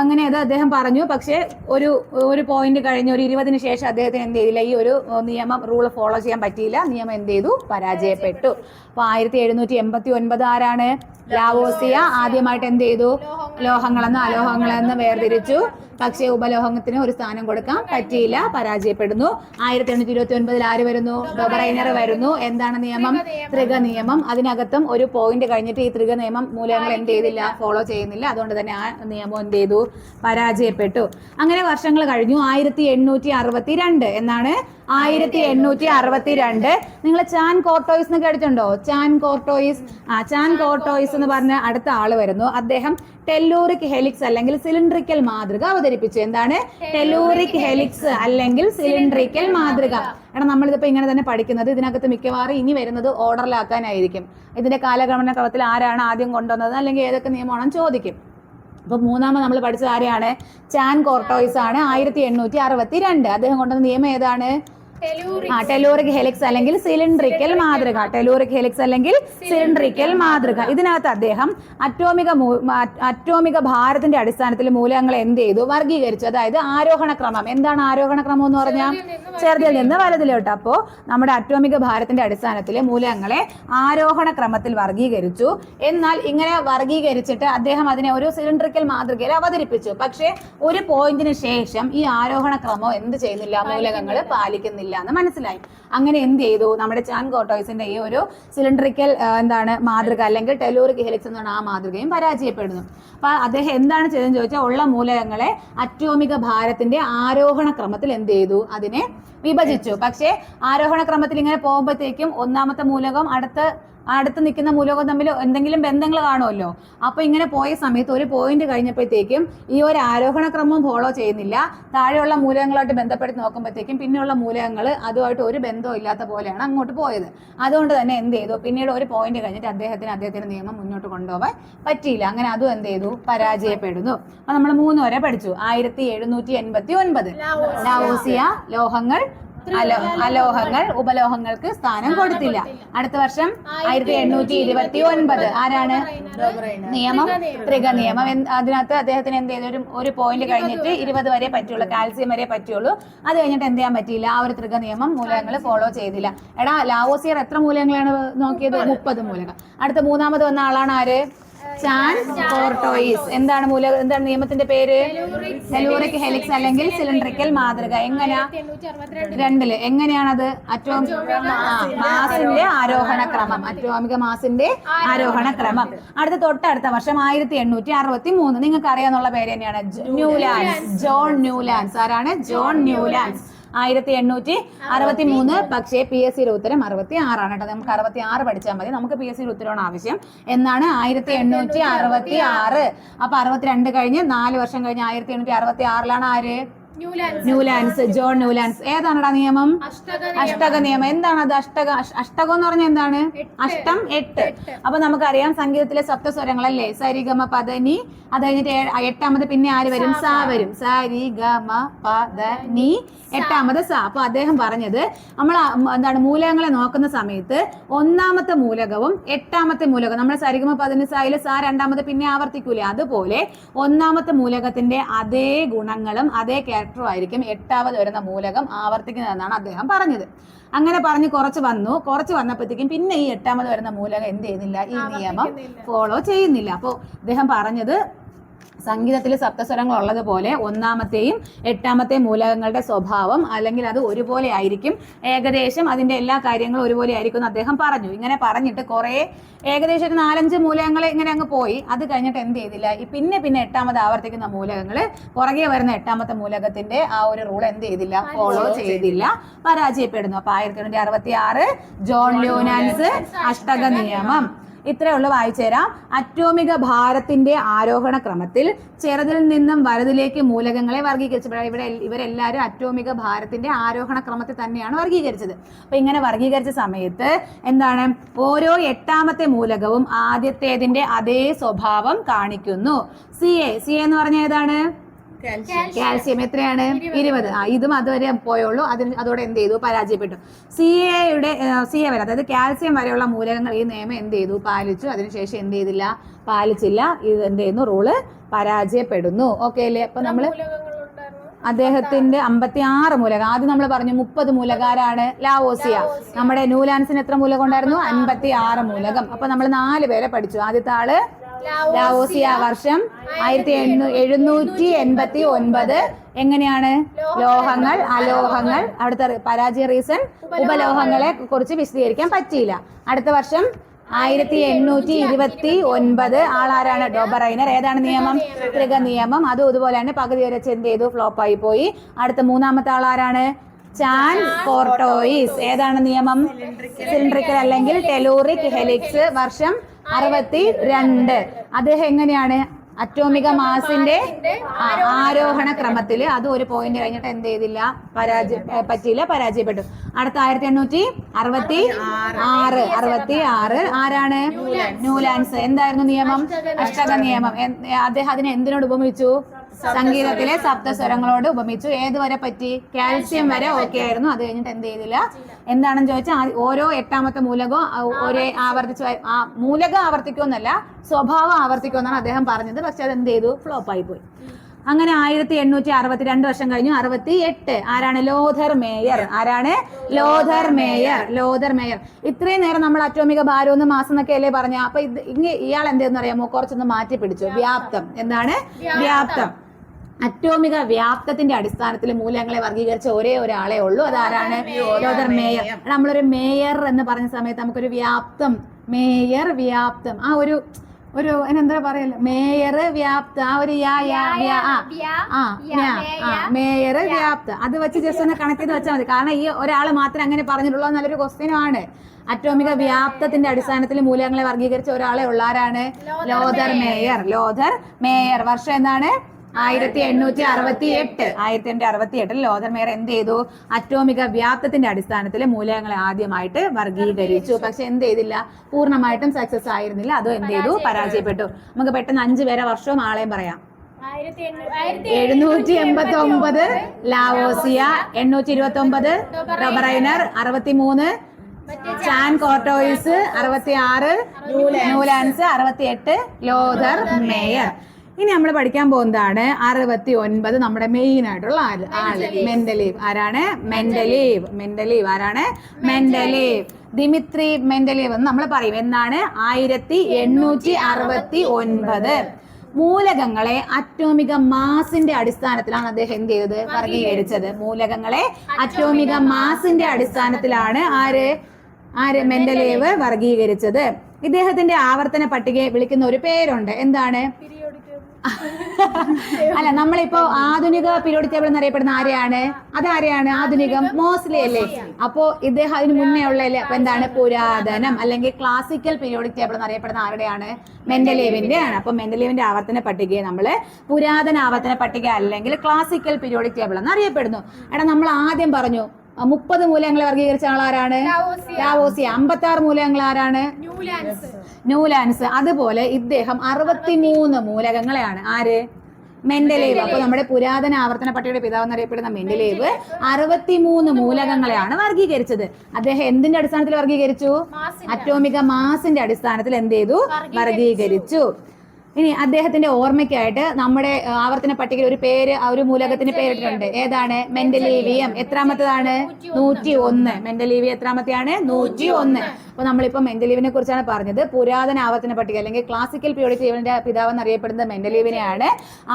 A: അങ്ങനെ അത് അദ്ദേഹം പറഞ്ഞു. പക്ഷേ ഒരു ഒരു പോയിന്റ് കഴിഞ്ഞ് ഒരു ഇരുപതിന് ശേഷം അദ്ദേഹത്തിന് എന്ത് ചെയ്തില്ല? ഈ ഒരു നിയമം റൂൾ ഫോളോ ചെയ്യാൻ പറ്റിയില്ല. നിയമം എന്ത് ചെയ്തു? പരാജയപ്പെട്ടു. അപ്പൊ ആയിരത്തി എഴുന്നൂറ്റി എൺപത്തി ഒൻപത് ആരാണ്? ലാവോസിയ ആദ്യമായിട്ട് എന്ത് ചെയ്തു? ലോഹങ്ങളെന്ന് അലോഹങ്ങളെന്ന് വേർതിരിച്ചു. പക്ഷേ ഉപലോഹത്തിന് ഒരു സ്ഥാനം കൊടുക്കാൻ പറ്റിയില്ല പരാജയപ്പെടുന്നു. ആയിരത്തി എണ്ണൂറ്റി ഇരുപത്തി ഒൻപതിൽ ആര് വരുന്നു? ഡൊബറൈനർ വരുന്നു. എന്താണ് നിയമം? ത്രിക നിയമം അതിനകത്തും ഒരു പോയിന്റ് കഴിഞ്ഞിട്ട് ഈ ത്രിക നിയമം മൂലങ്ങൾ എന്ത് ചെയ്തില്ല ഫോളോ ചെയ്യുന്നില്ല. അതുകൊണ്ട് തന്നെ ആ നിയമം എന്ത് ചെയ്തു? പരാജയപ്പെട്ടു. അങ്ങനെ വർഷങ്ങൾ കഴിഞ്ഞു. ആയിരത്തി എണ്ണൂറ്റി അറുപത്തി രണ്ട് എന്നാണ് ആയിരത്തി എണ്ണൂറ്റി അറുപത്തി രണ്ട് നിങ്ങൾ ചാൻ കോർട്ടോയിസ് എന്ന് കേട്ടിട്ടുണ്ടോ? Chancourtois. ആ ചാൻ കോർട്ടോയിസ് എന്ന് പറഞ്ഞ അടുത്ത ആൾ വരുന്നു. അദ്ദേഹം ടെല്ലൂറിക് ഹെലിക്സ് അല്ലെങ്കിൽ സിലിണ്ട്രിക്കൽ മാതൃക അവതരിപ്പിച്ചു. എന്താണ്? ടെല്ലൂറിക് ഹെലിക്സ് അല്ലെങ്കിൽ സിലിണ്ട്രിക്കൽ മാതൃക. എടാ നമ്മളിതിപ്പോ ഇങ്ങനെ തന്നെ പഠിക്കുന്നത്. ഇതിനകത്ത് മിക്കവാറും ഇനി വരുന്നത് ഓർഡറിലാക്കാനായിരിക്കും ഇതിന്റെ കാലഗണന ക്രമത്തിൽ ആരാണ് ആദ്യം കൊണ്ടുവന്നത് അല്ലെങ്കിൽ ഏതൊക്കെ നിയമമാണെന്ന് ചോദിക്കും. അപ്പൊ മൂന്നാമത് നമ്മൾ പഠിച്ചത് ആരെയാണ്? ചാൻ കോർട്ടോയിസ് ആണ്. ആയിരത്തി എണ്ണൂറ്റി അറുപത്തി രണ്ട് അദ്ദേഹം കൊണ്ടുവന്ന നിയമം ഏതാണ്? ആ ടെലൂറിക് ഹെലിക്സ് അല്ലെങ്കിൽ സിലിണ്ട്രിക്കൽ മാതൃക. ടെലൂറിക് ഹെലിക്സ് അല്ലെങ്കിൽ സിലിണ്ട്രിക്കൽ മാതൃക. ഇതിനകത്ത് അദ്ദേഹം അറ്റോമിക അറ്റോമിക ഭാരത്തിന്റെ അടിസ്ഥാനത്തിൽ മൂലകങ്ങൾ എന്ത് ചെയ്തു? വർഗീകരിച്ചു അതായത് ആരോഹണ ക്രമം. എന്താണ് ആരോഹണ ക്രമം എന്ന് പറഞ്ഞാൽ? ചെറുതിൽ നിന്ന് വലുതിലോട്ട്. അപ്പോൾ നമ്മുടെ അറ്റോമിക ഭാരത്തിന്റെ അടിസ്ഥാനത്തിൽ മൂലകങ്ങളെ ആരോഹണ ക്രമത്തിൽ വർഗീകരിച്ചു എന്നാൽ ഇങ്ങനെ വർഗീകരിച്ചിട്ട് അദ്ദേഹം അതിനെ ഒരു സിലിണ്ട്രിക്കൽ മാതൃകയിൽ അവതരിപ്പിച്ചു. പക്ഷേ ഒരു പോയിന്റിന് ശേഷം ഈ ആരോഹണ ക്രമം എന്ത് ചെയ്യുന്നില്ല? മൂലകങ്ങൾ പാലിക്കുന്നില്ല. എന്ന് മനസ്സിലായി. അങ്ങനെ എന്ത് ചെയ്തു? നമ്മുടെ ചാൻ കോട്ടോയ്സിന്റെ ഈ ഒരു സിലിണ്ടറിക്കൽ എന്താണ് മാതൃക അല്ലെങ്കിൽ ടെലൂറിക് ഹെലിക്സ് എന്ന് പറഞ്ഞ ആ മാതൃകയും പരാജയപ്പെടുന്നു. അപ്പൊ അദ്ദേഹം എന്താണ് ചെയ്തതെന്ന് ചോദിച്ചാൽ ഉള്ള മൂലകങ്ങളെ അറ്റോമിക ഭാരത്തിന്റെ ആരോഹണ ക്രമത്തിൽ എന്ത് ചെയ്തു? അതിനെ വിഭജിച്ചു. പക്ഷേ ആരോഹണ ക്രമത്തിൽ ഇങ്ങനെ പോകുമ്പോഴത്തേക്കും ഒന്നാമത്തെ മൂലകം അടുത്ത അടുത്ത് നിൽക്കുന്ന മൂലകം തമ്മിൽ എന്തെങ്കിലും ബന്ധങ്ങൾ കാണുമല്ലോ. അപ്പൊ ഇങ്ങനെ പോയ സമയത്ത് ഒരു പോയിന്റ് കഴിഞ്ഞപ്പോഴത്തേക്കും ഈ ഒരു ആരോഹണ ക്രമം ഫോളോ ചെയ്യുന്നില്ല. താഴെയുള്ള മൂലകങ്ങളായിട്ട് ബന്ധപ്പെടുത്തി നോക്കുമ്പോഴത്തേക്കും പിന്നെയുള്ള മൂലകങ്ങൾ അതുമായിട്ട് ഒരു ബന്ധവും ഇല്ലാത്ത പോലെയാണ് അങ്ങോട്ട് പോയത്. അതുകൊണ്ട് തന്നെ എന്ത് ചെയ്തു? പിന്നീട് ഒരു പോയിന്റ് കഴിഞ്ഞിട്ട് അദ്ദേഹത്തിന് അദ്ദേഹത്തിന്റെ നിയമം മുന്നോട്ട് കൊണ്ടുപോകാൻ പറ്റിയില്ല. അങ്ങനെ അതും എന്ത് ചെയ്തു? പരാജയപ്പെടുന്നു. അപ്പൊ നമ്മൾ മൂന്ന് വരെ പഠിച്ചു. ആയിരത്തി എഴുന്നൂറ്റി എൺപത്തി ഒൻപത്. ലോഹങ്ങൾ അലോ അലോഹങ്ങൾ ഉപലോഹങ്ങൾക്ക് സ്ഥാനം കൊടുത്തില്ല. അടുത്ത വർഷം ആയിരത്തി എണ്ണൂറ്റി ഇരുപത്തി ഒൻപത് ആരാണ്? നിയമം. ത്രിക നിയമം. എന്ത് അതിനകത്ത് അദ്ദേഹത്തിന് എന്ത് ചെയ്തു? ഒരു ഒരു പോയിന്റ് കഴിഞ്ഞിട്ട് ഇരുപത് വരെ പറ്റുള്ളൂ. കാൽസ്യം വരെ പറ്റുള്ളൂ. അത് കഴിഞ്ഞിട്ട് എന്ത് ചെയ്യാൻ പറ്റിയില്ല? ആ ഒരു ത്രിക നിയമം മൂലകങ്ങൾ ഫോളോ ചെയ്തില്ല. എടാ ലാവോസിയർ എത്ര മൂലകങ്ങളാണ് നോക്കിയത്? മുപ്പത് മൂലകം. അടുത്ത മൂന്നാമത് വന്ന ആളാണ് ആര്? ചാൻ കോർട്ടോയിസ് എന്താണ് മൂല എന്താണ് നിയമത്തിന്റെ പേര്? ടെലൂറിക് ഹെലിക്സ് അല്ലെങ്കിൽ സിലിണ്ടറിക്കൽ മാതൃക. എങ്ങനെയാ രണ്ടിൽ. എങ്ങനെയാണത്? ആ, മാസിന്റെ ആരോഹണ ക്രമം. അറ്റോമിക മാസിന്റെ ആരോഹണ ക്രമം. അടുത്ത തൊട്ടടുത്ത വർഷം ആയിരത്തി എണ്ണൂറ്റി അറുപത്തി മൂന്ന് നിങ്ങൾക്ക് അറിയാന്നുള്ള പേര് തന്നെയാണ്. ന്യൂലാൻസ് ജോൺ ന്യൂലാൻസ് ആരാണ്? ജോൺ ന്യൂലാൻസ് ആയിരത്തി എണ്ണൂറ്റി അറുപത്തി മൂന്ന് പക്ഷേ പി എസ് സിയുടെ ഉത്തരം അറുപത്തി ആറാണ് കേട്ടോ. നമുക്ക് അറുപത്തി ആറ് പഠിച്ചാൽ മതി. നമുക്ക് പി എസ് സിയുടെ ഉത്തരമാണ് ആവശ്യം. എന്നാണ് ആയിരത്തി എണ്ണൂറ്റി അറുപത്തി ആറ് അപ്പൊ അറുപത്തിരണ്ട് കഴിഞ്ഞ് നാല് വർഷം കഴിഞ്ഞ് ആയിരത്തി എണ്ണൂറ്റി അറുപത്തി ആറിലാണ് ആര്? ന്യൂലാൻസ് ജോൺ ന്യൂലാൻസ് ഏതാണടാ നിയമം?
B: അഷ്ടക
A: നിയമം. എന്താണ് അത് അഷ്ടക? അഷ്ടകം എന്ന് പറഞ്ഞാൽ എന്താണ്? അഷ്ടം എട്ട്. അപ്പൊ നമുക്കറിയാം സംഗീതത്തിലെ സപ്തസ്വരങ്ങളല്ലേ? സരിഗമ പദനി. അത് കഴിഞ്ഞിട്ട് എട്ടാമത് പിന്നെ ആര് വരും? സാ വരും. സരി ഗമ പദനി എട്ടാമത് സാ. അപ്പൊ അദ്ദേഹം പറഞ്ഞത് നമ്മൾ എന്താണ് മൂലകങ്ങളെ നോക്കുന്ന സമയത്ത് ഒന്നാമത്തെ മൂലകവും എട്ടാമത്തെ മൂലകം നമ്മൾ സരിഗമ പദനി സായിൽ സാ രണ്ടാമത് പിന്നെ ആവർത്തിക്കൂലേ? അതുപോലെ ഒന്നാമത്തെ മൂലകത്തിന്റെ അതേ ഗുണങ്ങളും അതേ ആയിരിക്കും എട്ടാമത് വരുന്ന മൂലകം ആവർത്തിക്കുന്നതെന്നാണ് അദ്ദേഹം പറഞ്ഞത്. അങ്ങനെ പറഞ്ഞ് കുറച്ച് വന്നു. കുറച്ച് വന്നപ്പോഴത്തേക്കും പിന്നെ ഈ എട്ടാമത് വരുന്ന മൂലകം എന്ത് ചെയ്യുന്നില്ല? ഈ നിയമം ഫോളോ ചെയ്യുന്നില്ല. അപ്പോൾ അദ്ദേഹം പറഞ്ഞത് സംഗീതത്തിൽ സപ്തസ്വരങ്ങൾ ഉള്ളതുപോലെ ഒന്നാമത്തെയും എട്ടാമത്തെ മൂലകങ്ങളുടെ സ്വഭാവം അല്ലെങ്കിൽ അത് ഒരുപോലെ ആയിരിക്കും. ഏകദേശം അതിന്റെ എല്ലാ കാര്യങ്ങളും ഒരുപോലെ ആയിരിക്കും എന്ന് അദ്ദേഹം പറഞ്ഞു. ഇങ്ങനെ പറഞ്ഞിട്ട് കുറേ ഏകദേശം ഒരു നാലഞ്ച് മൂലകങ്ങൾ ഇങ്ങനെ അങ്ങ് പോയി. അത് കഴിഞ്ഞിട്ട് എന്ത് ചെയ്തില്ല. ഈ പിന്നെ പിന്നെ എട്ടാമത് ആവർത്തിക്കുന്ന മൂലകങ്ങൾ പുറകെ വരുന്ന എട്ടാമത്തെ മൂലകത്തിന്റെ ആ ഒരു റൂൾ എന്ത് ചെയ്തില്ല? ഫോളോ ചെയ്തില്ല. പരാജയപ്പെടുന്നു. അപ്പൊ ആയിരത്തി തൊള്ളായിരത്തി അറുപത്തി ആറ് ജോൺ ലോനാൻസ് അഷ്ടക നിയമം. ഇത്രയുള്ള വായിച്ചുതരാം അറ്റോമിക ഭാരത്തിന്റെ ആരോഹണ ക്രമത്തിൽ ചെറുതിൽ നിന്നും വലുതിലേക്ക് മൂലകങ്ങളെ വർഗീകരിച്ചു ഇവിടെ ഇവരെല്ലാവരും അറ്റോമിക ഭാരത്തിന്റെ ആരോഹണ ക്രമത്തിൽ തന്നെയാണ് വർഗീകരിച്ചത് അപ്പൊ ഇങ്ങനെ വർഗീകരിച്ച സമയത്ത് എന്താണ്? ഓരോ എട്ടാമത്തെ മൂലകവും ആദ്യത്തേതിന്റെ അതേ സ്വഭാവം കാണിക്കുന്നു. സി എ സി എന്ന് പറഞ്ഞ ഏതാണ്? കാൽസ്യം എത്രയാണ്? ഇരുപത്. ആ ഇതും അതുവരെ പോയുള്ളൂ. അതിന് അതോടെ എന്ത് ചെയ്തു? പരാജയപ്പെട്ടു. സി എയുടെ സി എ വരെ അതായത് കാൽസ്യം വരെയുള്ള മൂലകങ്ങൾ ഈ നിയമം എന്ത് ചെയ്തു? പാലിച്ചു. അതിനുശേഷം എന്ത് ചെയ്തില്ല? പാലിച്ചില്ല. ഇത് എന്ത് ചെയ്യുന്നു? റൂൾ പരാജയപ്പെടുന്നു. ഓക്കെ അല്ലേ? അപ്പൊ
B: നമ്മൾ
A: അദ്ദേഹത്തിന്റെ അമ്പത്തി ആറ് മൂലക. ആദ്യം നമ്മൾ പറഞ്ഞു മുപ്പത് മൂലകാരാണ്. ലാവോസിയ. നമ്മുടെ ന്യൂലാൻസിന് എത്ര മൂലകം ഉണ്ടായിരുന്നു? അൻപത്തി ആറ് മൂലകം. അപ്പൊ നമ്മൾ നാല് പേരെ പഠിച്ചു. ആദ്യത്തെ ആൾ ലാവോസിയ വർഷം ആയിരത്തി എഴുന്നൂറ്റി എൺപത്തി ഒൻപത്. എങ്ങനെയാണ്? ലോഹങ്ങൾ അലോഹങ്ങൾ. അവിടുത്തെ പരാജയ റീസൺ ഉപലോഹങ്ങളെ കുറിച്ച് വിശദീകരിക്കാൻ പറ്റിയില്ല. അടുത്ത വർഷം ആയിരത്തി എണ്ണൂറ്റി ഇരുപത്തി ഒൻപത്. ആളാരാണ്? ഡോബറൈനർ. ഏതാണ് നിയമം? ത്രിക നിയമം അതും ഇതുപോലെ തന്നെ പകുതി വരെ ചെന്ത് ചെയ്തു ഫ്ലോപ്പായി പോയി. അടുത്ത മൂന്നാമത്തെ ആളാരാണ്? ചാൻ പോർട്ടോയിസ്. ഏതാണ് നിയമം? സിലിണ്ടറിക്കൽ അല്ലെങ്കിൽ ടെലൂറിക് ഹെലിക്സ് വർഷം അറുപത്തി രണ്ട് അദ്ദേഹം എങ്ങനെയാണ് അറ്റോമിക മാസിന്റെ ആരോഹണ ക്രമത്തിൽ അത് ഒരു പോയിന്റ് കഴിഞ്ഞിട്ട് എന്ത് ചെയ്തില്ല? പരാജയ പറ്റിയില്ല പരാജയപ്പെട്ടു. അടുത്ത ആയിരത്തി എണ്ണൂറ്റി അറുപത്തി ആറ് അറുപത്തി ആറ്. ആരാണ്? ന്യൂലാൻസ് എന്തായിരുന്നു നിയമം? അഷ്ടക നിയമം അദ്ദേഹം അതിനെ എന്തിനോട് ഉപമിച്ചു? സംഗീതത്തിലെ സപ്തസ്വരങ്ങളോട് ഉപമിച്ചു. ഏതുവരെ പറ്റി? കാൽസ്യം വരെ ഓക്കെ ആയിരുന്നു. അത് കഴിഞ്ഞിട്ട് എന്ത് ചെയ്തില്ല? എന്താണെന്ന് ചോദിച്ചാൽ ഓരോ എട്ടാമത്തെ മൂലകവും ഒരേ ആവർത്തിച്ചു. ആ മൂലകം ആവർത്തിക്കുമെന്നല്ല സ്വഭാവം ആവർത്തിക്കുമെന്നാണ് അദ്ദേഹം പറഞ്ഞത്. പക്ഷെ അത് എന്ത് ചെയ്തു? ഫ്ലോപ്പ് ആയി പോയി അങ്ങനെ ആയിരത്തി എണ്ണൂറ്റി അറുപത്തി രണ്ട് വർഷം കഴിഞ്ഞു. അറുപത്തി എട്ട് ആരാണ്? Lothar Meyer. ആരാണ്? Lothar Meyer. Lothar Meyer. ഇത്രയും നേരം നമ്മൾ അറ്റോമിക ഭാരം ഒന്ന് മാസം എന്നൊക്കെ അല്ലേ പറഞ്ഞ? അപ്പൊ ഇത് ഇയാൾ എന്തെന്ന് അറിയാമോ? കുറച്ചൊന്ന് മാറ്റി പിടിച്ചു. വ്യാപ്തം. എന്താണ്? വ്യാപ്തം. അറ്റോമിക വ്യാപ്തത്തിന്റെ അടിസ്ഥാനത്തിൽ മൂല്യങ്ങളെ വർഗീകരിച്ച ഒരേ ഒരാളെ ഉള്ളൂ. അതാരാണ്? Lothar mayor? നമ്മളൊരു മേയർ എന്ന് പറഞ്ഞ സമയത്ത് നമുക്കൊരു വ്യാപ്തം മേയർ വ്യാപ്തം. ആ ഒരു ഒരു എന്താ പറയല്ലോ മേയർ വ്യാപ്ത ആ ഒരു യാ യാ വ്യാ ആ. ആ മ്യാ, മേയർ വ്യാപ്ത. അത് വെച്ച് ജസ്റ്റ് ഒന്ന് കണക്ട് ചെയ്ത് വെച്ചാൽ മതി. കാരണം ഈ ഒരാൾ മാത്രം അങ്ങനെ പറഞ്ഞിട്ടുള്ളൂ നല്ലൊരു ക്വസ്റ്റ്യനാണ് അറ്റോമിക വ്യാപ്തത്തിന്റെ അടിസ്ഥാനത്തിൽ മൂലകങ്ങളെ വർഗീകരിച്ച ഒരാളെ ഉള്ളാരാണ് ലോധർ മേയർ. Lothar mayor. വർഷം എന്താണ്? ആയിരത്തി എണ്ണൂറ്റി അറുപത്തി എട്ട് ആയിരത്തി എണ്ണൂറ്റി അറുപത്തി എട്ടിൽ ലോധർ മേയർ എന്ത് ചെയ്തു? അറ്റോമിക വ്യാപ്തത്തിന്റെ അടിസ്ഥാനത്തിൽ മൂലകങ്ങളെ ആദ്യമായിട്ട് വർഗീകരിച്ചു പക്ഷെ എന്ത് ചെയ്തില്ല? പൂർണമായിട്ടും സക്സസ് ആയിരുന്നില്ല. അതും എന്ത് ചെയ്തു? പരാജയപ്പെട്ടു. നമുക്ക് പെട്ടെന്ന് അഞ്ചു പേരെ വർഷവും ആളെയും പറയാം. എഴുന്നൂറ്റി എൺപത്തി ഒമ്പത് ലാവോസിയ എണ്ണൂറ്റി ഇരുപത്തി ഒമ്പത് റബറൈനർ അറുപത്തി മൂന്ന് ചാൻ കോർട്ടോയിസ് അറുപത്തി ആറ് ന്യൂലാൻസ് അറുപത്തി എട്ട് ലോധർ മേയർ. ഇനി നമ്മൾ പഠിക്കാൻ പോകുന്നതാണ് അറുപത്തി ഒൻപത് നമ്മുടെ മെയിൻ ആയിട്ടുള്ള ആൾ. ആൾ മെന്റലീവ് ആരാണ്? മെന്റലീവ് മെന്റലീവ് ആരാണ്? മെന്റലീവ് ദിമിത്രി മെന്റലീവ് എന്ന് നമ്മൾ പറയും. എന്നാണ് ആയിരത്തി എണ്ണൂറ്റി അറുപത്തി ഒൻപത് മൂലകങ്ങളെ അറ്റോമിക മാസിന്റെ അടിസ്ഥാനത്തിലാണ് അദ്ദേഹം എന്ത് ചെയ്തത്? വർഗീകരിച്ചത് മൂലകങ്ങളെ അറ്റോമിക മാസിന്റെ അടിസ്ഥാനത്തിലാണ് ആര്? ആര്? മെന്റലേവ് വർഗീകരിച്ചത് ഇദ്ദേഹത്തിന്റെ ആവർത്തന പട്ടികയെ വിളിക്കുന്ന ഒരു പേരുണ്ട്. എന്താണ്. അല്ല നമ്മളിപ്പോ ആധുനിക പീരിയോഡിക് ടേബിൾ എന്നറിയപ്പെടുന്ന ആരെയാണ്? അതാരെയാണ്? ആധുനികം മോസ്റ്റ്ലി അല്ലേ അപ്പോ ഇദ്ദേഹം അതിന് മുന്നേ ഉള്ള അപ്പൊ എന്താണ്? പുരാതനം അല്ലെങ്കിൽ ക്ലാസിക്കൽ പീരിയോഡിക് ടേബിൾ എന്നറിയപ്പെടുന്ന ആരുടെയാണ്? മെന്റലേവിന്റെ ആണ്. അപ്പൊ മെന്റലേവിന്റെ ആവർത്തന പട്ടികയെ നമ്മൾ പുരാതന ആവർത്തന പട്ടിക അല്ലെങ്കിൽ ക്ലാസിക്കൽ പീരിയോഡിക് ടേബിൾ എന്ന് അറിയപ്പെടുന്നു. എടാ നമ്മൾ ആദ്യം പറഞ്ഞു മുപ്പത് മൂലകങ്ങളെ വർഗീകരിച്ച ആളാരാണ്?
B: ലാവോസിയ.
A: അമ്പത്തി ആറ് മൂലങ്ങൾ ആരാണ്?
B: ന്യൂലാൻസ്.
A: അതുപോലെ ഇദ്ദേഹം അറുപത്തിമൂന്ന് മൂലകങ്ങളെയാണ്. ആര്? മെന്റലേവ്. അപ്പൊ നമ്മുടെ പുരാതന ആവർത്തന പട്ടിയുടെ പിതാവ് എന്നറിയപ്പെടുന്ന മെന്റലേവ് അറുപത്തിമൂന്ന് മൂലകങ്ങളെയാണ് വർഗീകരിച്ചത് അദ്ദേഹം എന്തിന്റെ അടിസ്ഥാനത്തിൽ വർഗീകരിച്ചു അറ്റോമിക മാസിന്റെ അടിസ്ഥാനത്തിൽ എന്ത് ചെയ്തു? വർഗീകരിച്ചു ഇനി അദ്ദേഹത്തിന്റെ ഓർമ്മയ്ക്കായിട്ട് നമ്മുടെ ആവർത്തന പട്ടികയിൽ ഒരു പേര് ആ ഒരു മൂലകത്തിന് പേരിട്ടുണ്ട് ഏതാണ്? മെന്റലീവിയം എത്രാമത്തതാണ്? നൂറ്റി ഒന്ന് മെന്റലീവിയം എത്രാമത്തെയാണ്? നൂറ്റി ഒന്ന് അപ്പൊ നമ്മളിപ്പോ മെന്റലീവിനെ കുറിച്ചാണ് പറഞ്ഞത്. പുരാതന ആവർത്തന പട്ടിക അല്ലെങ്കിൽ ക്ലാസിക്കൽ പീരിയോഡിക് ടേബിളിന്റെ പിതാവ് എന്നറിയപ്പെടുന്നത് മെന്റലീവിനെയാണ്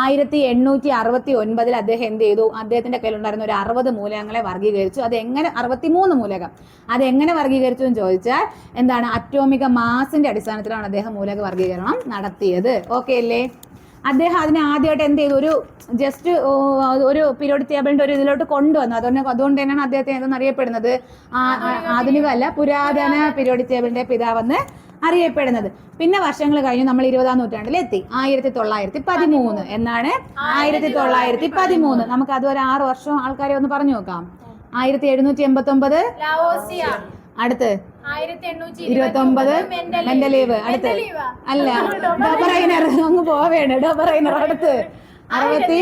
A: ആയിരത്തി എണ്ണൂറ്റി അറുപത്തി ഒൻപതിൽ അദ്ദേഹം എന്ത് ചെയ്തു? അദ്ദേഹത്തിന്റെ കയ്യിലുണ്ടായിരുന്ന ഒരു അറുപത് മൂലകങ്ങളെ വർഗീകരിച്ചു അത് എങ്ങനെ അറുപത്തിമൂന്ന് മൂലകം. അത് എങ്ങനെ വർഗീകരിച്ചു എന്ന് ചോദിച്ചാൽ എന്താണ്? അറ്റോമിക മാസിന്റെ അടിസ്ഥാനത്തിലാണ് അദ്ദേഹം മൂലക വർഗീകരണം നടത്തിയത്. ഓക്കെ അല്ലേ? അദ്ദേഹം അതിനെ ആദ്യമായിട്ട് എന്ത് ചെയ്തു? ഒരു ജസ്റ്റ് ഒരു പീരിയോഡിക് ടേബിളിന്റെ ഒരു ഇതിലോട്ട് കൊണ്ടുവന്നു. അതുകൊണ്ട് അതുകൊണ്ട് തന്നെയാണ് അദ്ദേഹത്തെ എന്തെന്ന് അറിയപ്പെടുന്നത്? ആധുനിക അല്ല പുരാതന പീരിയോഡിക് ടേബിളിന്റെ പിതാവെന്ന് അറിയപ്പെടുന്നത്. പിന്നെ വർഷങ്ങൾ കഴിഞ്ഞു. നമ്മൾ ഇരുപതാം നൂറ്റാണ്ടിൽ എത്തി. ആയിരത്തി തൊള്ളായിരത്തി പതിമൂന്ന് എന്നാണ് ആയിരത്തി തൊള്ളായിരത്തി പതിമൂന്ന് നമുക്ക് അതുവരെ ആറ് വർഷം ആൾക്കാരെ ഒന്ന് പറഞ്ഞു നോക്കാം. ആയിരത്തി എഴുന്നൂറ്റി എൺപത്തി ഒമ്പത് അടുത്ത്. ഇരുപത്തി ഒമ്പത് മെന്റലീവ് അടുത്ത്. അല്ല ഡോബറൈനർ അങ്ങ് പോവേണ്. ഡോബറൈനർ അടുത്ത്. അറുപത്തി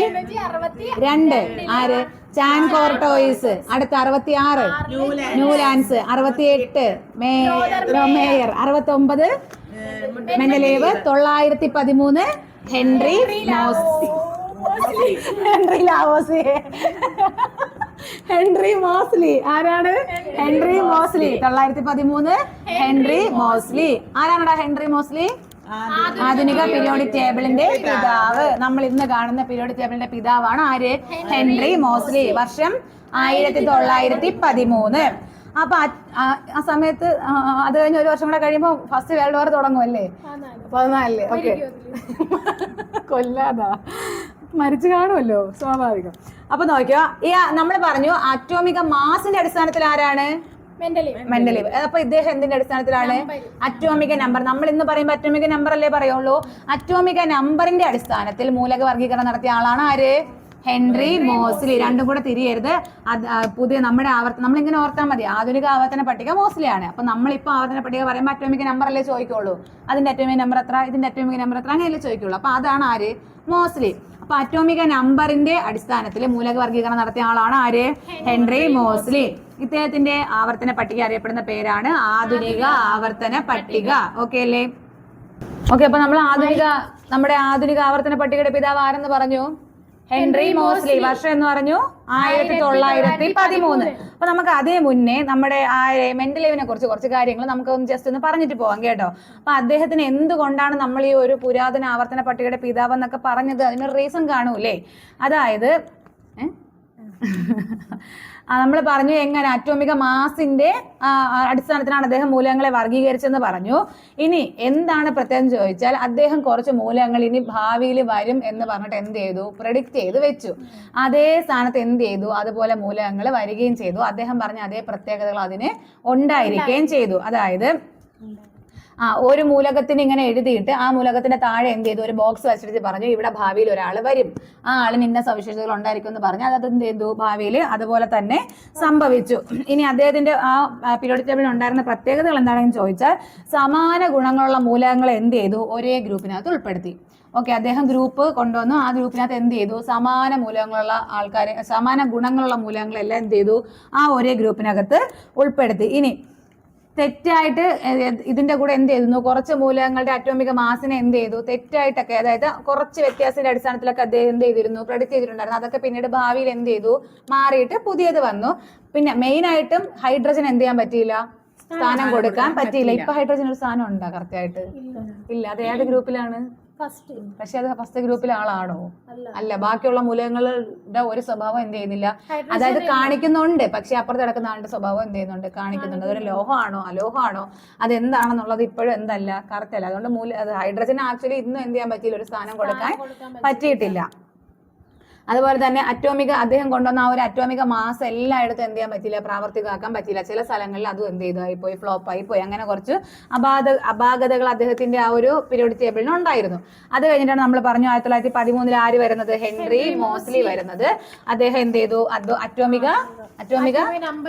A: രണ്ട്. ആര്? ചാൻ കോർട്ടോയിസ് അടുത്ത് അറുപത്തി ആറ് ന്യൂലാൻസ് അറുപത്തി എട്ട് മേയർ. അറുപത്തി ഒമ്പത് മെന്റലേവ് തൊള്ളായിരത്തി പതിമൂന്ന് Henry MOS Henry ലാവോസി. Henry Moseley. ആരാണ്? Henry Moseley. തൊള്ളായിരത്തി പതിമൂന്ന് ഹെൻറി മോസ്ലി. ആരാണടാ ഹെൻറി മോസ്ലി? ആധുനിക പീരിയോഡിക് ടേബിളിന്റെ പിതാവ്. നമ്മൾ ഇന്ന് കാണുന്ന പീരിയോഡിക് ടേബിളിന്റെ പിതാവാണ് ആര്? Henry Moseley. വർഷം ആയിരത്തി തൊള്ളായിരത്തി പതിമൂന്ന് അപ്പൊ ആ- സമയത്ത് അത് കഴിഞ്ഞ് ഒരു വർഷം കൂടെ കഴിയുമ്പോൾ ഫസ്റ്റ് വേൾഡ് വാർ തുടങ്ങുമല്ലേ പതിനാലിൽ ഓക്കെ കൊല്ലാതാ. മരിച്ചു കാണുമല്ലോ സ്വാഭാവികം. അപ്പൊ നോക്കിയോ ഈ നമ്മൾ പറഞ്ഞു അറ്റോമിക മാസിന്റെ അടിസ്ഥാനത്തിൽ ആരാണ്?
B: മെന്റലീവ്
A: അപ്പൊ ഇദ്ദേഹം എന്തിന്റെ അടിസ്ഥാനത്തിലാണ്? അറ്റോമിക നമ്പർ നമ്മൾ ഇന്ന് പറയുമ്പോൾ അറ്റോമിക നമ്പർ അല്ലേ പറയുള്ളൂ? അറ്റോമിക നമ്പറിന്റെ അടിസ്ഥാനത്തിൽ മൂലക വർഗീകരണം നടത്തിയ ആളാണ് ആര്? ഹെൻറി മോസ്ലി രണ്ടും കൂടെ തിരിയരുത്. അത് പുതിയ നമ്മുടെ ആവർത്തനം നമ്മൾ ഇങ്ങനെ ഓർത്താൽ മതി. ആധുനിക ആവർത്തന പട്ടിക മോസ്ലിയാണ്. അപ്പൊ നമ്മളിപ്പോൾ ആവർത്തന പട്ടിക പറയുമ്പോൾ അറ്റോമിക് നമ്പർ അല്ലേ ചോദിക്കുള്ളൂ? അതിന്റെ അറ്റോമിക് നമ്പർ എത്ര? ഇതിന്റെ അറ്റോമിക് നമ്പർ എത്ര? അങ്ങനെയല്ലേ ചോദിക്കുള്ളൂ. അപ്പൊ അതാണ് ആര്? മോസ്ലി. അപ്പൊ അറ്റോമിക നമ്പറിന്റെ അടിസ്ഥാനത്തിൽ മൂലക വർഗീകരണം നടത്തിയ ആളാണ് ആര്? Henry Moseley. ഇദ്ദേഹത്തിന്റെ ആവർത്തന പട്ടിക അറിയപ്പെടുന്ന പേരാണ് ആധുനിക ആവർത്തന പട്ടിക. ഓക്കെ അല്ലേ? ഓക്കെ അപ്പൊ നമ്മൾ ആധുനിക നമ്മുടെ ആധുനിക ആവർത്തന പട്ടികയുടെ പിതാവ് ആരെന്ന് പറഞ്ഞു? Henry Moseley. വർഷം എന്ന് പറഞ്ഞു? ആയിരത്തി തൊള്ളായിരത്തി പതിമൂന്ന്. അപ്പൊ നമുക്ക് അതേ മുന്നേ നമ്മുടെ ആ മെന്റലേവിനെ കുറിച്ച് കുറച്ച് കാര്യങ്ങൾ നമുക്ക് ജസ്റ്റ് ഒന്ന് പറഞ്ഞിട്ട് പോവാം കേട്ടോ. അപ്പൊ അദ്ദേഹത്തിന് എന്തുകൊണ്ടാണ് നമ്മൾ ഈ ഒരു പുരാതന ആവർത്തന പട്ടികയുടെ പിതാവ് എന്നൊക്കെ പറഞ്ഞത്? അതിനൊരു റീസൺ കാണൂലേ അതായത്? നമ്മൾ പറഞ്ഞു എങ്ങനെ അറ്റോമിക മാസിന്റെ അടിസ്ഥാനത്തിലാണ് അദ്ദേഹം മൂലകങ്ങളെ വർഗീകരിച്ചെന്ന് പറഞ്ഞു. ഇനി എന്താണ് പ്രത്യേകം ചോദിച്ചാൽ അദ്ദേഹം കുറച്ച് മൂലകങ്ങൾ ഇനി ഭാവിയിൽ വരും എന്ന് പറഞ്ഞിട്ട് എന്ത് ചെയ്തു? പ്രഡിക്റ്റ് ചെയ്ത് വെച്ചു. അതേ സ്ഥാനത്ത് എന്ത് ചെയ്തു? അതുപോലെ മൂലകങ്ങൾ വരികയും ചെയ്തു. അദ്ദേഹം പറഞ്ഞ അതേ പ്രത്യേകതകൾ അതിന് ഉണ്ടായിരിക്കുകയും ചെയ്തു. അതായത് ആ ഒരു മൂലകത്തിന് ഇങ്ങനെ എഴുതിയിട്ട് ആ മൂലകത്തിന്റെ താഴെ എന്ത് ചെയ്തു? ഒരു ബോക്സ് വെച്ചിട്ട് പറഞ്ഞു ഇവിടെ ഭാവിയിൽ ഒരാൾ വരും. ആ ആളിന് ഇന്ന സവിശേഷതകൾ ഉണ്ടായിരിക്കും എന്ന് പറഞ്ഞു. അത് എന്ത് ചെയ്തു? ഭാവിയിൽ അതുപോലെ തന്നെ സംഭവിച്ചു. ഇനി അദ്ദേഹത്തിന്റെ ആ പീരിയോഡിക് ടേബിളിൽ ഉണ്ടായിരുന്ന പ്രത്യേകതകൾ എന്താണെന്ന് ചോദിച്ചാൽ സമാന ഗുണങ്ങളുള്ള മൂലകങ്ങൾ എന്ത് ചെയ്തു? ഒരേ ഗ്രൂപ്പിനകത്ത് ഉൾപ്പെടുത്തി. ഓക്കെ അദ്ദേഹം ഗ്രൂപ്പ് കൊണ്ടുവന്നു. ആ ഗ്രൂപ്പിനകത്ത് എന്ത് ചെയ്തു? സമാന മൂലകങ്ങളുള്ള ആൾക്കാരെ സമാന ഗുണങ്ങളുള്ള മൂലകങ്ങളെല്ലാം എന്ത് ചെയ്തു? ആ ഒരേ ഗ്രൂപ്പിനകത്ത് ഉൾപ്പെടുത്തി. ഇനി തെറ്റായിട്ട് ഇതിന്റെ കൂടെ എന്ത് ചെയ്തു കുറച്ച് മൂലകങ്ങളുടെ അറ്റോമിക മാസിനെ എന്ത് ചെയ്തു? തെറ്റായിട്ടൊക്കെ അതായത് കുറച്ച് വ്യത്യാസത്തിന്റെ അടിസ്ഥാനത്തിലൊക്കെ അദ്ദേഹം എന്ത് ചെയ്തിരുന്നു? പ്രഡിക്റ്റ് ചെയ്തിട്ടുണ്ടായിരുന്നു. അതൊക്കെ പിന്നീട് ഭാവിയിൽ എന്ത് ചെയ്തു? മാറിയിട്ട് പുതിയത് വന്നു. പിന്നെ മെയിൻ ആയിട്ടും ഹൈഡ്രജൻ എന്ത് ചെയ്യാൻ പറ്റിയില്ല? സ്ഥാനം കൊടുക്കാൻ പറ്റിയില്ല. ഇപ്പൊ ഹൈഡ്രജൻ ഒരു സ്ഥാനം ഉണ്ടോ? കറക്റ്റ് ആയിട്ട്? ഇല്ല. അത് ഏത് ഗ്രൂപ്പിലാണ് പക്ഷെ അത് ഫസ്റ്റ് ഗ്രൂപ്പിലെ ആളാണോ?
B: അല്ല.
A: ബാക്കിയുള്ള മൂലകങ്ങളുടെ ഒരു സ്വഭാവം എന്ത് ചെയ്യുന്നില്ല. അതായത് കാണിക്കുന്നുണ്ട് പക്ഷെ അപ്പുറത്ത് കിടക്കുന്ന ആളുടെ സ്വഭാവം എന്ത് ചെയ്യുന്നുണ്ട്? കാണിക്കുന്നുണ്ട്. അതൊരു ലോഹമാണോ? അലോഹമാണോ? അത് എന്താണെന്നുള്ളത് ഇപ്പോഴും എന്തല്ല കറക്റ്റ് അല്ല അതുകൊണ്ട് മൂല ഹൈഡ്രജൻ ആക്ച്വലി ഇന്നും എന്ത് ചെയ്യാൻ പറ്റിയില്ല? ഒരു സ്ഥാനം കൊടുക്കാൻ പറ്റിയിട്ടില്ല. അതുപോലെ തന്നെ അറ്റോമിക അദ്ദേഹം കൊണ്ടുവന്ന ആ ഒരു അറ്റോമിക മാസ് എല്ലായിടത്തും എന്ത് ചെയ്യാൻ പറ്റില്ല പ്രാവർത്തികമാക്കാൻ പറ്റില്ല. ചില സ്ഥലങ്ങളിൽ അതും എന്ത് ചെയ്തു? പോയി ഫ്ലോപ്പ് ആയി പോയി അങ്ങനെ കുറച്ച് അപാത അപാകതകൾ അദ്ദേഹത്തിന്റെ ആ ഒരു പീരിയോഡിക് ടേബിളിന് ഉണ്ടായിരുന്നു. അത് കഴിഞ്ഞിട്ടാണ് നമ്മൾ പറഞ്ഞു ആയിരത്തി തൊള്ളായിരത്തി പതിമൂന്നിൽ ആര് വരുന്നത്? ഹെൻറി മോസ്ലി വരുന്നത്. അദ്ദേഹം എന്ത് ചെയ്തു? അറ്റോമിക അറ്റോമിക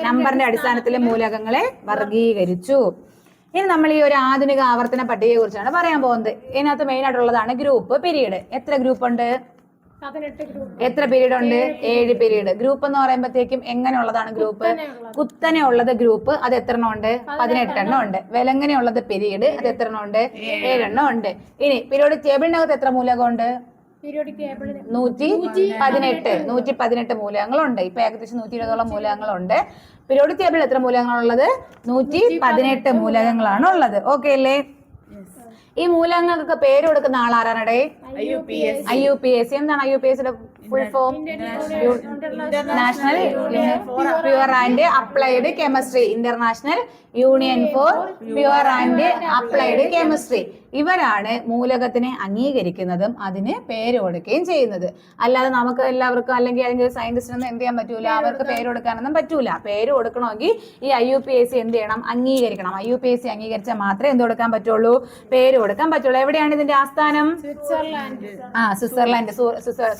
A: നമ്പറിന്റെ അടിസ്ഥാനത്തിൽ മൂലകങ്ങളെ വർഗീകരിച്ചു ഇനി നമ്മൾ ഈ ഒരു ആധുനിക ആവർത്തന പട്ടികയെ കുറിച്ചാണ് പറയാൻ പോകുന്നത്. ഇതിനകത്ത് മെയിൻ ആയിട്ടുള്ളതാണ് ഗ്രൂപ്പ് പീരീഡ് എത്ര ഗ്രൂപ്പ് ഉണ്ട്? എത്ര പീരീഡ് ഉണ്ട് ഏഴ് പീരീഡ്. ഗ്രൂപ്പ് എന്ന് പറയുമ്പോഴത്തേക്കും എങ്ങനെയുള്ളതാണ് ഗ്രൂപ്പ്. കുത്തനെ ഉള്ളത്. ഗ്രൂപ്പ് അത് എത്ര എണ്ണം ഉണ്ട് പതിനെട്ടെണ്ണം. ഉണ്ട് വിലങ്ങനെ ഉള്ളത് പീരീഡ് അത് എത്ര എണ്ണം ഉണ്ട് ഏഴെണ്ണം ഉണ്ട് ഇനി പീരീഡ് ടേബിളിനകത്ത് എത്ര മൂലകം ഉണ്ട്
B: പീരിയോഡിക് ടേബിളിന്
A: നൂറ്റി പതിനെട്ട്. നൂറ്റി പതിനെട്ട് മൂലകങ്ങളുണ്ട്. ഇപ്പൊ ഏകദേശം നൂറ്റി ഇരുപതോളം മൂലകങ്ങളുണ്ട്. പീരിയോഡിക് ടേബിളിൽ എത്ര മൂലകങ്ങളുള്ളത്? നൂറ്റി പതിനെട്ട് മൂലകങ്ങളാണ് ഉള്ളത് ഓക്കെ അല്ലേ? ഈ മൂലകങ്ങൾക്കൊക്കെ പേര് കൊടുക്കുന്ന ആളാരാണടേ?
C: I U P S.
A: I U P S. എന്താണ് ഐ യു പി എസിന്റെ full form national pure and applied chemistry international union for pure and applied chemistry ഇവരാണ് മൂലകത്തിനെ അംഗീകരിക്കുന്നതും അതിന് പേര് കൊടുക്കുകയും ചെയ്യുന്നത്. അല്ലാതെ നമുക്ക് എല്ലാവർക്കും അല്ലെങ്കിൽ അല്ലെങ്കിൽ സയന്റിസ്റ്റിനൊന്നും എന്ത് ചെയ്യാൻ പറ്റൂല. അവർക്ക് പേര് കൊടുക്കാനൊന്നും പറ്റൂല. പേര് കൊടുക്കണമെങ്കിൽ ഈ I U P S C എന്ത് ചെയ്യണം? അംഗീകരിക്കണം. I U P S C അംഗീകരിച്ചാൽ മാത്രമേ എന്ത് കൊടുക്കാൻ പറ്റുള്ളൂ? പേര് കൊടുക്കാൻ പറ്റുള്ളൂ. എവിടെയാണ് ഇതിന്റെ ആസ്ഥാനം?
B: സ്വിറ്റ്സർലാൻഡ്.
A: ആ സ്വിറ്റ്സർലാൻഡ്.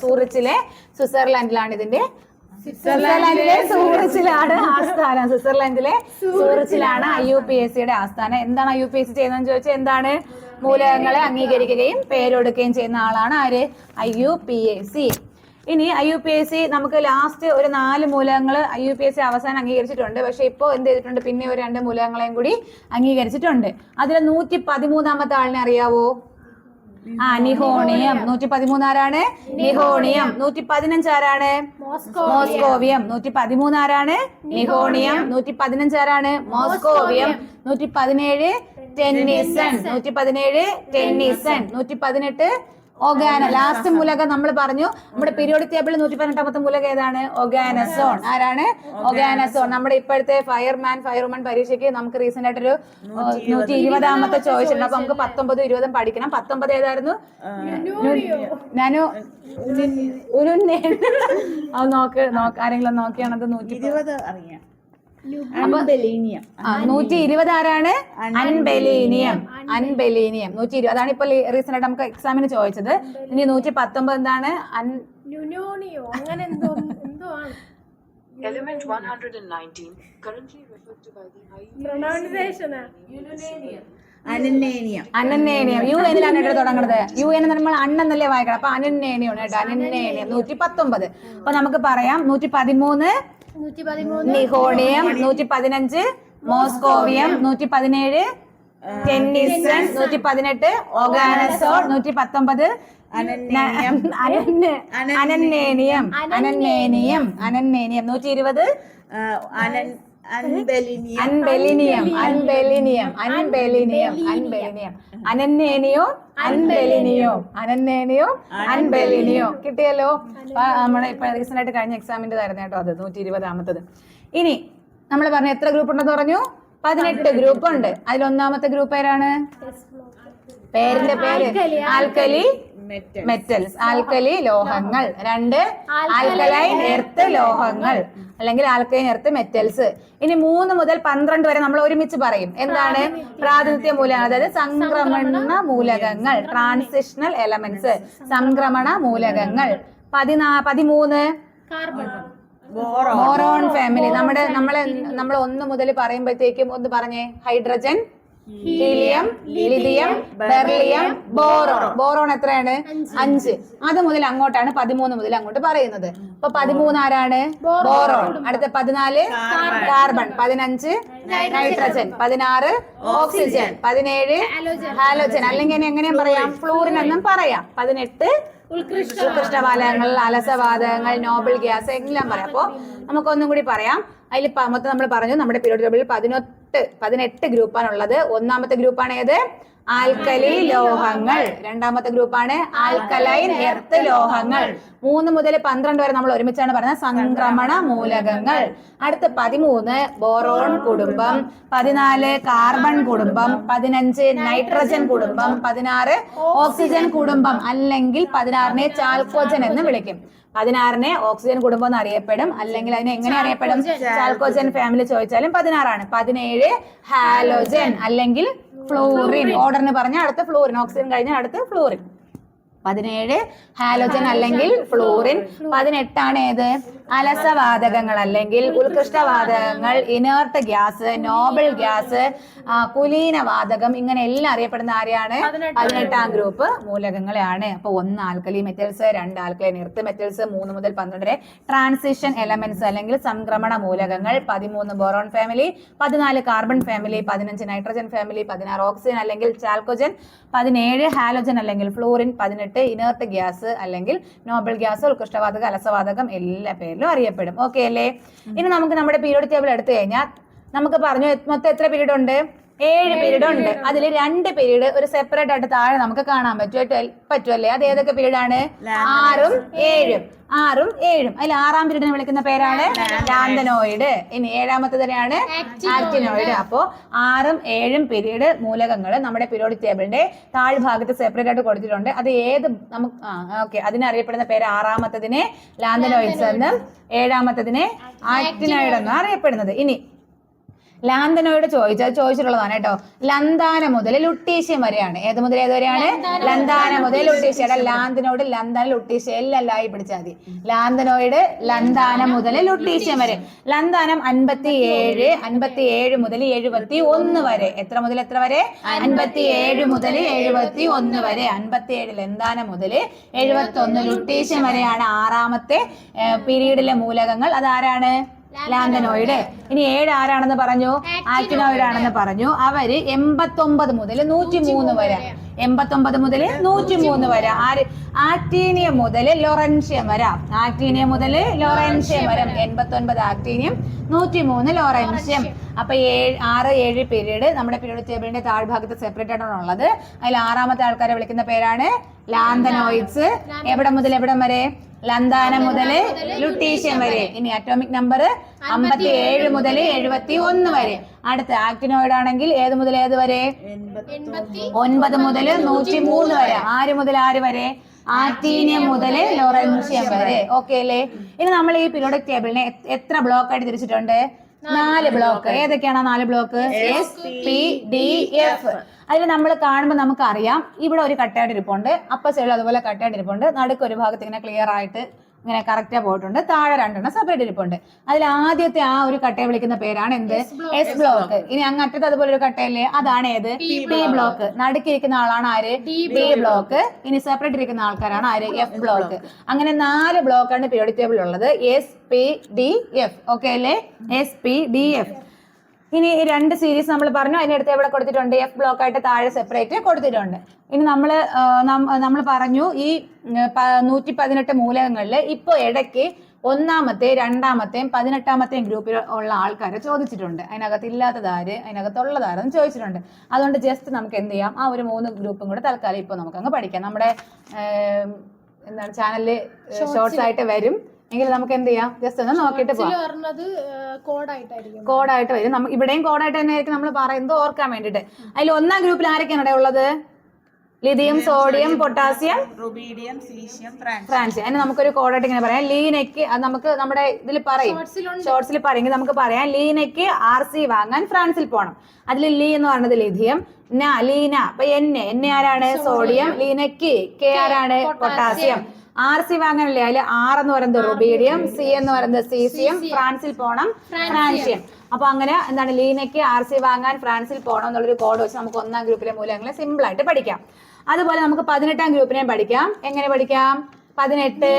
A: സൂറിച്ചിലെ സ്വിറ്റ്സർലാൻഡിലാണ് ഇതിന്റെ സ്വിറ്റ്സർലാൻഡിലെ സൂറിച്ചിലാണ് ആസ്ഥാനം. സ്വിറ്റ്സർലാൻഡിലെ സൂറിച്ചിലാണ്. ഐ യു പി എസ് സിയുടെ ആസ്ഥാനം. എന്താണ് I U P S C ചെയ്യുന്നതെന്ന് ചോദിച്ചാൽ എന്താണ്? മൂലകങ്ങളെ അംഗീകരിക്കുകയും പേരൊടുക്കുകയും ചെയ്യുന്ന ആളാണ് ആര്? I U P A C. ഇനി I U P S C നമുക്ക് ലാസ്റ്റ് ഒരു നാല് മൂലകങ്ങൾ I U P S C അവസാനം അംഗീകരിച്ചിട്ടുണ്ട്. പക്ഷേ ഇപ്പോൾ എന്ത് ചെയ്തിട്ടുണ്ട്? പിന്നെ ഒരു രണ്ട് മൂലകങ്ങളെയും കൂടി അംഗീകരിച്ചിട്ടുണ്ട്. അതിൽ നൂറ്റി പതിമൂന്നാമത്തെ ആളിനെ അറിയാവോ? ആ നിഹോണിയം. നൂറ്റി പതിമൂന്ന് ആരാണ്? നിഹോണിയം. നൂറ്റി പതിനഞ്ച് ആരാണ്? മോസ്കോവിയം. നൂറ്റി പതിമൂന്ന് ആരാണ്? നിഹോണിയം. നൂറ്റി പതിനഞ്ച് ആരാണ്? മോസ്കോവിയം. നൂറ്റി പതിനേഴ് ടെന്നീസൺ നൂറ്റി പതിനേഴ് ടെന്നിസൺ നൂറ്റി പതിനെട്ട് ഒഗാന ലാസ്റ്റ് മൂലകം നമ്മൾ പറഞ്ഞു. നമ്മുടെ പീരിയോഡിക് ടേബിളിൽ നൂറ്റി പതിനെട്ടാമത്തെ മൂലകം ഏതാണ്? ഒഗാനസോൺ ആരാണ്? ഒഗാനസോൺ നമ്മുടെ ഇപ്പോഴത്തെ ഫയർമാൻ ഫയർവുമൻ പരീക്ഷയ്ക്ക് നമുക്ക് റീസെന്റ് ആയിട്ടൊരു നൂറ്റി ഇരുപതാമത്തെ ചോദിച്ചിട്ടുണ്ട്. അപ്പൊ നമുക്ക് പത്തൊമ്പതും ഇരുപതും പഠിക്കണം. പത്തൊമ്പത് ഏതായിരുന്നു? ഞാനു ഒരു നോക്ക് നോക്ക്. ആരെങ്കിലും നോക്കിയാണത് നൂറ്റി
C: ഇരുപത് അറിയാം.
A: നൂറ്റി ഇരുപത് ആരാണ് അൺബെലീനിയം അൺബെലീനിയം നൂറ്റി ഇരുപത് അതാണ് ഇപ്പൊ റീസെന്റ് ആയിട്ട് നമുക്ക് എക്സാമിന് ചോദിച്ചത്. ഇനി നൂറ്റി പത്തൊമ്പത് എന്താണ്
B: അങ്ങനെ എന്തോ എന്തോ ആണ്.
D: Element 119, currently referred to by the
A: Pronunciation. U എന്നിലാണ് കേട്ടോ തുടങ്ങുന്നത്. യു എന്ന് നമ്മൾ അണ്ണെന്നല്ലേ വായിക്കണം. അപ്പൊ അനുനേനിയാണ് കേട്ടോ. അനുനേനിയം നൂറ്റി പത്തൊമ്പത് അപ്പൊ നമുക്ക് പറയാം. നൂറ്റി പതിമൂന്ന് നിഹോണിയം നൂറ്റി പതിനഞ്ച് മോസ്കോവിയം നൂറ്റി പതിനേഴ് ടെന്നീസൺ നൂറ്റി പതിനെട്ട് ഒഗാനസോ നൂറ്റി പത്തൊമ്പത്
C: അനന്നേനിയം
A: അനന്ന- അനന്നേനിയം അനന്നേനിയം അനന്നേനിയം നൂറ്റി ഇരുപത്
C: അൻബെലിനിയം.
A: അൻബെലിനിയം അൻബെലിനിയം അൻബെലിനിയം അൻബെലിനിയം. അനന്നേനിയോ? അൻബെലിനിയോ. അനന്നേനിയോ? അൻബെലിനിയോ. കിട്ടിയല്ലോ? നമ്മളെ നമ്മുടെ ഇപ്പൊ റീസെന്റ് ആയിട്ട് കഴിഞ്ഞ എക്സാമിന്റെ ആയിരുന്നു കേട്ടോ അത് നൂറ്റി ഇരുപതാമത്തത് ഇനി നമ്മൾ പറഞ്ഞ എത്ര ഗ്രൂപ്പ് ഉണ്ടെന്ന് പറഞ്ഞു? പതിനെട്ട് ഗ്രൂപ്പ് ഉണ്ട്. അതിൽ ഒന്നാമത്തെ ഗ്രൂപ്പ് ആരാണ്? പേരിന്റെ പേര്. ആൽക്കലി. മെറ്റൽസ് ആൽക്കലി ലോഹങ്ങൾ. രണ്ട് ആൽക്കലൈൻ എർത്ത് ലോഹങ്ങൾ. അല്ലെങ്കിൽ ആൽക്കലൈൻ എർത്ത് മെറ്റൽസ് ഇനി മൂന്ന് മുതൽ പന്ത്രണ്ട് വരെ നമ്മൾ ഒരുമിച്ച് പറയും. എന്താണ്? പ്രാതിനിധ്യ. മൂലകം അതായത് സംക്രമണ മൂലകങ്ങൾ. ട്രാൻസിഷണൽ എലമെന്റ്സ് സംക്രമണ മൂലകങ്ങൾ. പതിനാ പതിമൂന്ന്. ബോറോൺ ഫാമിലി നമ്മുടെ നമ്മളെ നമ്മൾ ഒന്ന് മുതൽ പറയുമ്പോഴത്തേക്കും ഒന്ന് പറഞ്ഞേ. Hydrogen helium lithium beryllium boron. Boron എത്രയാണ്? അഞ്ച്. അത് മുതൽ അങ്ങോട്ടാണ് പതിമൂന്ന് മുതൽ അങ്ങോട്ട് പറയുന്നത്. അപ്പൊ പതിമൂന്ന് ആരാണ്? ബോറോൺ. അടുത്ത പതിനാല്? കാർബൺ. പതിനഞ്ച്? നൈട്രജൻ. പതിനാറ്? ഓക്സിജൻ. പതിനേഴ്? ഹാലോജൻ. അല്ലെങ്കിൽ എങ്ങനെയാ പറയാം? ഫ്ലൂറിൻ എന്നും പറയാം. പതിനെട്ട്? ഉത്കൃഷ്ടവാതകങ്ങൾ അലസവാതകങ്ങൾ നോബിൾ ഗ്യാസ് എല്ലാം പറയാം. അപ്പോൾ നമുക്കൊന്നും കൂടി പറയാം. അതിൽ മൊത്തം നമ്മൾ പറഞ്ഞു. നമ്മുടെ പീരിയോഡ് ടേബിളിൽ പതിനെട്ട് ഗ്രൂപ്പാണ് ഉള്ളത് ഒന്നാമത്തെ ഗ്രൂപ്പാണ് ഏത്? ആൽക്കലി ലോഹങ്ങൾ. രണ്ടാമത്തെ ഗ്രൂപ്പാണ് ആൽക്കലൈൻ എർത്ത് ലോഹങ്ങൾ. മൂന്ന് മുതൽ പന്ത്രണ്ട് വരെ നമ്മൾ ഒരുമിച്ചാണ് പറയുന്നത് സംക്രമണ മൂലകങ്ങൾ. അടുത്ത് പതിമൂന്ന് ബോറോൺ കുടുംബം. പതിനാല് കാർബൺ കുടുംബം. പതിനഞ്ച് നൈട്രജൻ കുടുംബം. പതിനാറ് ഓക്സിജൻ കുടുംബം. അല്ലെങ്കിൽ പതിനാറിനെ ചാൽക്കോജൻ എന്ന് വിളിക്കും. പതിനാറിനെ ഓക്സിജൻ കുടുംബം എന്ന് അറിയപ്പെടും. അല്ലെങ്കിൽ അതിനെ എങ്ങനെ അറിയപ്പെടും? ചാൽക്കോജൻ ഫാമിലി ചോദിച്ചാലും പതിനാറാണ്. പതിനേഴ് ഹാലോജൻ അല്ലെങ്കിൽ ഫ്ലൂറിൻ. ഓർഡറിന് പറഞ്ഞ അടുത്ത ഫ്ലൂറിൻ. ഓക്സിജൻ കഴിഞ്ഞാൽ അടുത്ത് ഫ്ലൂറിൻ. പതിനേഴ് ഹാലോജൻ അല്ലെങ്കിൽ ഫ്ലൂറിൻ. പതിനെട്ടാണ് ഏത്? അലസവാതകങ്ങൾ അല്ലെങ്കിൽ ഉത്കൃഷ്ടവാതകങ്ങൾ. ഇനേർട്ട് ഗ്യാസ് നോബിൾ ഗ്യാസ് കുലീനവാതകം ഇങ്ങനെ എല്ലാം അറിയപ്പെടുന്ന ആരെയാണ്? പതിനെട്ടാം ഗ്രൂപ്പ്. മൂലകങ്ങളെയാണ്. അപ്പൊ ഒന്ന് ആൽക്കലി മെറ്റൽസ് രണ്ട് ആൽക്കലൈൻ എർത്ത് മെറ്റൽസ് മൂന്ന് മുതൽ പന്ത്രണ്ട് വരെ ട്രാൻസിഷൻ എലമെന്റ്സ് അല്ലെങ്കിൽ സംക്രമണ മൂലകങ്ങൾ പതിമൂന്ന് ബോറോൺ ഫാമിലി പതിനാല് കാർബൺ ഫാമിലി പതിനഞ്ച് നൈട്രജൻ ഫാമിലി പതിനാറ് ഓക്സിജൻ അല്ലെങ്കിൽ ചാൽക്കോജൻ പതിനേഴ് ഹാലോജൻ അല്ലെങ്കിൽ ഫ്ലൂറിൻ പതിനെട്ട് ഇനേർട്ട് ഗ്യാസ് അല്ലെങ്കിൽ നോബൽ ഗ്യാസ് ഉത്കൃഷ്ടവാതകം അലസവാതകം എല്ലാ പേരിലും അറിയപ്പെടും. ഓക്കെ അല്ലേ? ഇനി നമുക്ക് നമ്മുടെ പീരിയോഡ് ടേബിൾ എടുത്തു കഴിഞ്ഞാൽ നമുക്ക് പറഞ്ഞു മൊത്തം എത്ര പീരീഡ് ഉണ്ട്? ഏഴ് പീരീഡ് ഉണ്ട്. അതിൽ രണ്ട് പീരീഡ് ഒരു സെപ്പറേറ്റ് ആയിട്ട് താഴെ നമുക്ക് കാണാൻ പറ്റും പറ്റുമല്ലേ അത് ഏതൊക്കെ പീരീഡ് ആണ്? ആറും ഏഴും. ആറും ഏഴും. അതിൽ ആറാം പീരീഡിനെ വിളിക്കുന്ന പേരാണ് ലാന്തനോയിഡ്. ഇനി ഏഴാമത്തെ തന്നെയാണ് ആക്ടിനോയിഡ് അപ്പോ ആറും ഏഴും പീരീഡ് മൂലകങ്ങൾ നമ്മുടെ പീരിയോഡിക് ടേബിളിന്റെ താഴ്ഭാഗത്ത് സെപ്പറേറ്റ് ആയിട്ട് കൊടുത്തിട്ടുണ്ട്. അത് ഏത് നമുക്ക് ഓക്കെ അതിനറിയപ്പെടുന്ന പേര് ആറാമത്തതിനെ ലാന്തനോയിഡ്സ് എന്നും ഏഴാമത്തതിനെ ആക്ടിനോയിഡ് എന്നും അറിയപ്പെടുന്നത്. ഇനി ലാന്തനോയിഡ് ചോദിച്ചാൽ ചോദിച്ചിട്ടുള്ളതാണ് കേട്ടോ. ലന്താന മുതൽ ലുട്ടീഷ്യം വരെയാണ്. ഏത് മുതൽ ഏത് വരെയാണ്? ലന്താന മുതൽ ലുട്ടീഷ്യ. ലാന്തനോട് ലന്താന ലുട്ടീഷ്യ എല്ലാം ലായി പിടിച്ചാൽ മതി. ലാന്തനോയിഡ് ലന്താനം മുതൽ ലുട്ടീഷ്യം വരെ. ലന്താനം അൻപത്തി ഏഴ് അൻപത്തി ഏഴ് മുതൽ എഴുപത്തി ഒന്ന് വരെ. എത്ര മുതൽ എത്ര വരെ? അൻപത്തി ഏഴ് മുതൽ എഴുപത്തി ഒന്ന് വരെ. അൻപത്തി ഏഴ് ലന്താനം മുതൽ എഴുപത്തി ഒന്ന് ലുട്ടീഷ്യം വരെയാണ് ആറാമത്തെ പീരീഡിലെ മൂലകങ്ങൾ. അതാരാണ്? ലാന്തനോയിഡ് ഇനി ഏഴ് ആരാണെന്ന് പറഞ്ഞു? ആക്ടിനോയിഡ് ആണെന്ന് പറഞ്ഞു? അവർ എൺപത്തൊമ്പത് മുതൽ നൂറ്റി മൂന്ന് വരെ. എൺപത്തൊമ്പത് മുതൽ നൂറ്റി മൂന്ന് വരെ. ആര്? ആക്ടീനിയം മുതൽ ലൊറൻഷ്യം വരാം. ആക്ടീനിയം മുതൽ ലൊറൻഷ്യം വരാം. എൺപത്തൊൻപത് ആക്ടീനിയം നൂറ്റി മൂന്ന് ലോറൻഷ്യം. അപ്പൊ ഏഴ് ആറ് ഏഴ് പീരീഡ് നമ്മുടെ പീരീഡ് ടേബിളിന്റെ താഴ്ഭാഗത്ത് സെപ്പറേറ്റ് ആയിട്ടാണ് ഉള്ളത്. അതിൽ ആറാമത്തെ ആൾക്കാരെ വിളിക്കുന്ന പേരാണ് ലാന്തനോയിഡ്സ്. എവിടെ മുതൽ എവിടം വരെ? ലന്താനം മുതൽ ലുട്ടീഷ്യം വരെ. ഇനി അറ്റോമിക് നമ്പർ അമ്പത്തി ഏഴ് മുതൽ എഴുപത്തി ഒന്ന് വരെ. അടുത്ത ആക്ടിനോയിഡ് ആണെങ്കിൽ ഏത് മുതൽ ഏത് വരെ? ഒൻപത് മുതൽ നൂറ്റി മൂന്ന് വരെ. ആര് മുതൽ ആര് വരെ? ആറ്റീനിയം മുതൽ ലോറൻഷ്യം വരെ. ഓക്കെ അല്ലേ? ഇനി നമ്മൾ ഈ പീരിയോഡിക് ടേബിളിനെ എത്ര ബ്ലോക്ക് ആയിട്ട് തിരിച്ചിട്ടുണ്ട്? നാല് ബ്ലോക്ക്. ഏതൊക്കെയാണ് നാല് block? S P D F അതിൽ നമ്മൾ കാണുമ്പോൾ നമുക്ക് അറിയാം ഇവിടെ ഒരു കട്ടയായിട്ട് ഇരിപ്പുണ്ട് അപ്പ സൈഡിൽ അതുപോലെ കട്ടയായിട്ട് ഇരിപ്പുണ്ട് നടുക്ക് ഒരു ഭാഗത്ത് ഇങ്ങനെ ക്ലിയർ ആയിട്ട് ഇങ്ങനെ കറക്റ്റാ പോയിട്ടുണ്ട്. താഴെ രണ്ടെണ്ണം സെപ്പറേറ്റ് ഇരിപ്പുണ്ട് അതിൽ ആദ്യത്തെ ആ ഒരു കട്ടയെ വിളിക്കുന്ന പേരാണ് എന്ത്? എസ് ബ്ലോക്ക് ഇനി അങ്ങ് അറ്റത്ത് അതുപോലെ ഒരു കട്ടയല്ലേ? അതാണ് ഏത്? പി ബ്ലോക്ക് നടുക്കിരിക്കുന്ന ആളാണ് ആര്? ബി ബ്ലോക്ക് ഇനി സെപ്പറേറ്റ് ഇരിക്കുന്ന ആൾക്കാരാണ് ആര്? എഫ് ബ്ലോക്ക് അങ്ങനെ നാല് ബ്ലോക്കാണ് പീരിയോഡിക് ടേബിൾ ഉള്ളത്. S P D F okay അല്ലേ? എസ് പി ഡി എഫ് ഇനി രണ്ട് സീരീസ് നമ്മൾ പറഞ്ഞു. അതിനടുത്ത് എവിടെ കൊടുത്തിട്ടുണ്ട്? എഫ് ബ്ലോക്ക് ആയിട്ട് താഴെ സെപ്പറേറ്റ് കൊടുത്തിട്ടുണ്ട്. ഇനി നമ്മൾ നമ്മൾ പറഞ്ഞു ഈ നൂറ്റി പതിനെട്ട് മൂലകങ്ങളിൽ ഇപ്പോൾ ഇടയ്ക്ക് ഒന്നാമത്തെ രണ്ടാമത്തെയും പതിനെട്ടാമത്തെയും ഗ്രൂപ്പിൽ ഉള്ള ആൾക്കാരെ ചോദിച്ചിട്ടുണ്ട്. അതിനകത്ത് ഇല്ലാത്തതാര് അതിനകത്തുള്ളതാരെന്ന് ചോദിച്ചിട്ടുണ്ട്. അതുകൊണ്ട് ജസ്റ്റ് നമുക്ക് എന്ത് ചെയ്യാം? ആ ഒരു മൂന്ന് ഗ്രൂപ്പും കൂടെ തൽക്കാലം ഇപ്പോൾ നമുക്ക് അങ്ങ് പഠിക്കാം. നമ്മുടെ എന്താണ് ചാനലിൽ ഷോർട്സ് ആയിട്ട് വരും. എങ്കിൽ നമുക്ക് എന്ത് ചെയ്യാം? ജസ്റ്റ് ഒന്ന് നോക്കിയിട്ട് പോകാം
B: പറഞ്ഞത് കോഡായിട്ടായിരിക്കും.
A: കോഡായിട്ട് വരും. നമുക്ക് ഇവിടെയും കോഡായിട്ട് തന്നെ ആയിരിക്കും നമ്മൾ പറയുന്നത് ഓർക്കാൻ വേണ്ടിയിട്ട് അതിൽ ഒന്നാം ഗ്രൂപ്പിൽ ആരൊക്കെയാണ് ഇവിടെ ഉള്ളത്? Lithium sodium potassium
C: rubidium caesium francium.
A: Francium. അതിന് നമുക്കൊരു കോഡായിട്ട് ഇങ്ങനെ പറയാം. ലീനയ്ക്ക് അത് നമുക്ക് നമ്മുടെ ഇതിൽ പറയും. ഷോർട്സിൽ പറയുമെങ്കിൽ നമുക്ക് പറയാം. ലീനയ്ക്ക് ആർ സി വാങ്ങാൻ ഫ്രാൻസിൽ പോകണം അതിൽ ലീ എന്ന് പറയുന്നത് ലിഥിയം ന ലീന. അപ്പൊ എന്നെ എന്നെ ആരാണ്? സോഡിയം. ലീനയ്ക്ക് കെ ആരാണ്? പൊട്ടാസ്യം. ആർ സി വാങ്ങാനല്ലേ? അതിൽ ആർ എന്ന് പറയുന്നത് റുബീഡിയം സി എന്ന് പറയുന്നത് സി സി എം ഫ്രാൻസിൽ പോണം ഫ്രാൻഷ്യം അപ്പൊ അങ്ങനെ എന്താണ് ലീനയ്ക്ക് ആർ സി വാങ്ങാൻ ഫ്രാൻസിൽ പോകണം എന്നുള്ളൊരു കോഡ് വെച്ച് നമുക്ക് ഒന്നാം ഗ്രൂപ്പിലെ മൂലകങ്ങളെ സിമ്പിൾ ആയിട്ട് പഠിക്കാം. അതുപോലെ നമുക്ക് പതിനെട്ടാം ഗ്രൂപ്പിനെ പഠിക്കാം. എങ്ങനെ പഠിക്കാം? പതിനെട്ട്.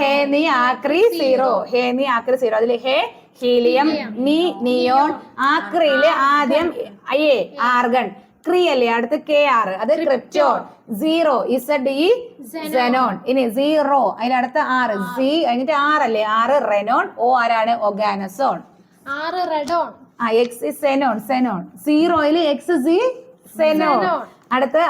A: ഹേ നീ ആക്രി സീറോ. ഹേ നീ ആക്രി സീറോ. അതിൽ ഹേ ഹീലിയം നീ നിയോൺ ആക്രിയിൽ ആദ്യം അയ്യേ ആർഗൺ. ക്രീ അല്ലേ? അടുത്ത് കെ ആർ അത് krypton zero Z E xenon ഇനി സീറോ അതിനടുത്ത് ആറ് സി കഴിഞ്ഞിട്ട് അല്ലേ? ആറ് റെനോൺ ഓ ആരാണ് ഒഗാനസോൺ
B: ആറ് റെഡോൺ
A: ആ എക്സ് സെനോൺ സെനോൺ സീറോയിൽ എക്സ് സി സെനോൺ അടുത്ത്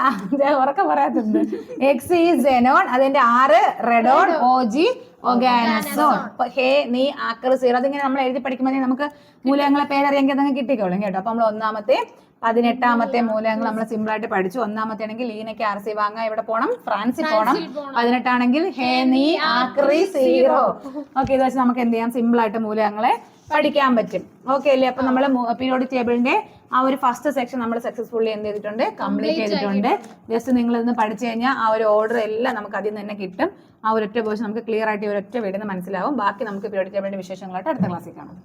A: ഉറക്കം പറയാത്തുണ്ട് എക്സ് ഇ സെനോൺ അതിന്റെ ആറ് റെഡോൺ ഒ ജി ഒഗാനസോൺ ഹേ നീ ആക്കർ സീറോ അതിങ്ങനെ നമ്മൾ എഴുതി പഠിക്കുമ്പോൾ നമുക്ക് മൂലങ്ങളെ പേരറിയെങ്കിൽ അതങ്ങ് കിട്ടിക്കോളും കേട്ടോ. അപ്പൊ നമ്മൾ ഒന്നാമത്തെ പതിനെട്ടാമത്തെ മൂലകങ്ങൾ നമ്മൾ സിമ്പിൾ ആയിട്ട് പഠിച്ചു. ഒന്നാമത്തെ ആണെങ്കിൽ ലീനയ്ക്ക് ആർ സി വാങ്ങാൻ എവിടെ പോണം. ഫ്രാൻസിൽ പോണം. പതിനെട്ടാണെങ്കിൽ ഹേ നീ ആക്രി സീറോ. ഓക്കെ ഇത് വെച്ച് നമുക്ക് എന്ത് ചെയ്യാം? സിമ്പിൾ ആയിട്ട് മൂലകങ്ങളെ പഠിക്കാൻ പറ്റും. ഓക്കെ അല്ലേ? അപ്പൊ നമ്മൾ പീരിയോഡിക് ടേബിളിന്റെ ആ ഒരു ഫസ്റ്റ് സെക്ഷൻ നമ്മൾ സക്സസ്ഫുള്ളി എന്ത് ചെയ്തിട്ടുണ്ട്? കംപ്ലീറ്റ് ചെയ്തിട്ടുണ്ട്. ജസ്റ്റ് നിങ്ങൾ ഇന്ന് പഠിച്ചു കഴിഞ്ഞാൽ ആ ഒരു ഓർഡർ എല്ലാം നമുക്ക് അതിൽ നിന്ന് തന്നെ കിട്ടും. ആ ഒരു ഒറ്റ പോഷൻ നമുക്ക് ക്ലിയർ ആയിട്ട് ഈ ഒരൊറ്റ വീടിന് മനസ്സിലാവും. ബാക്കി നമുക്ക് പീരിയോഡിക് ടേബിളിന്റെ വിശേഷങ്ങളായിട്ട് അടുത്ത ക്ലാസ്സിൽ കാണാം.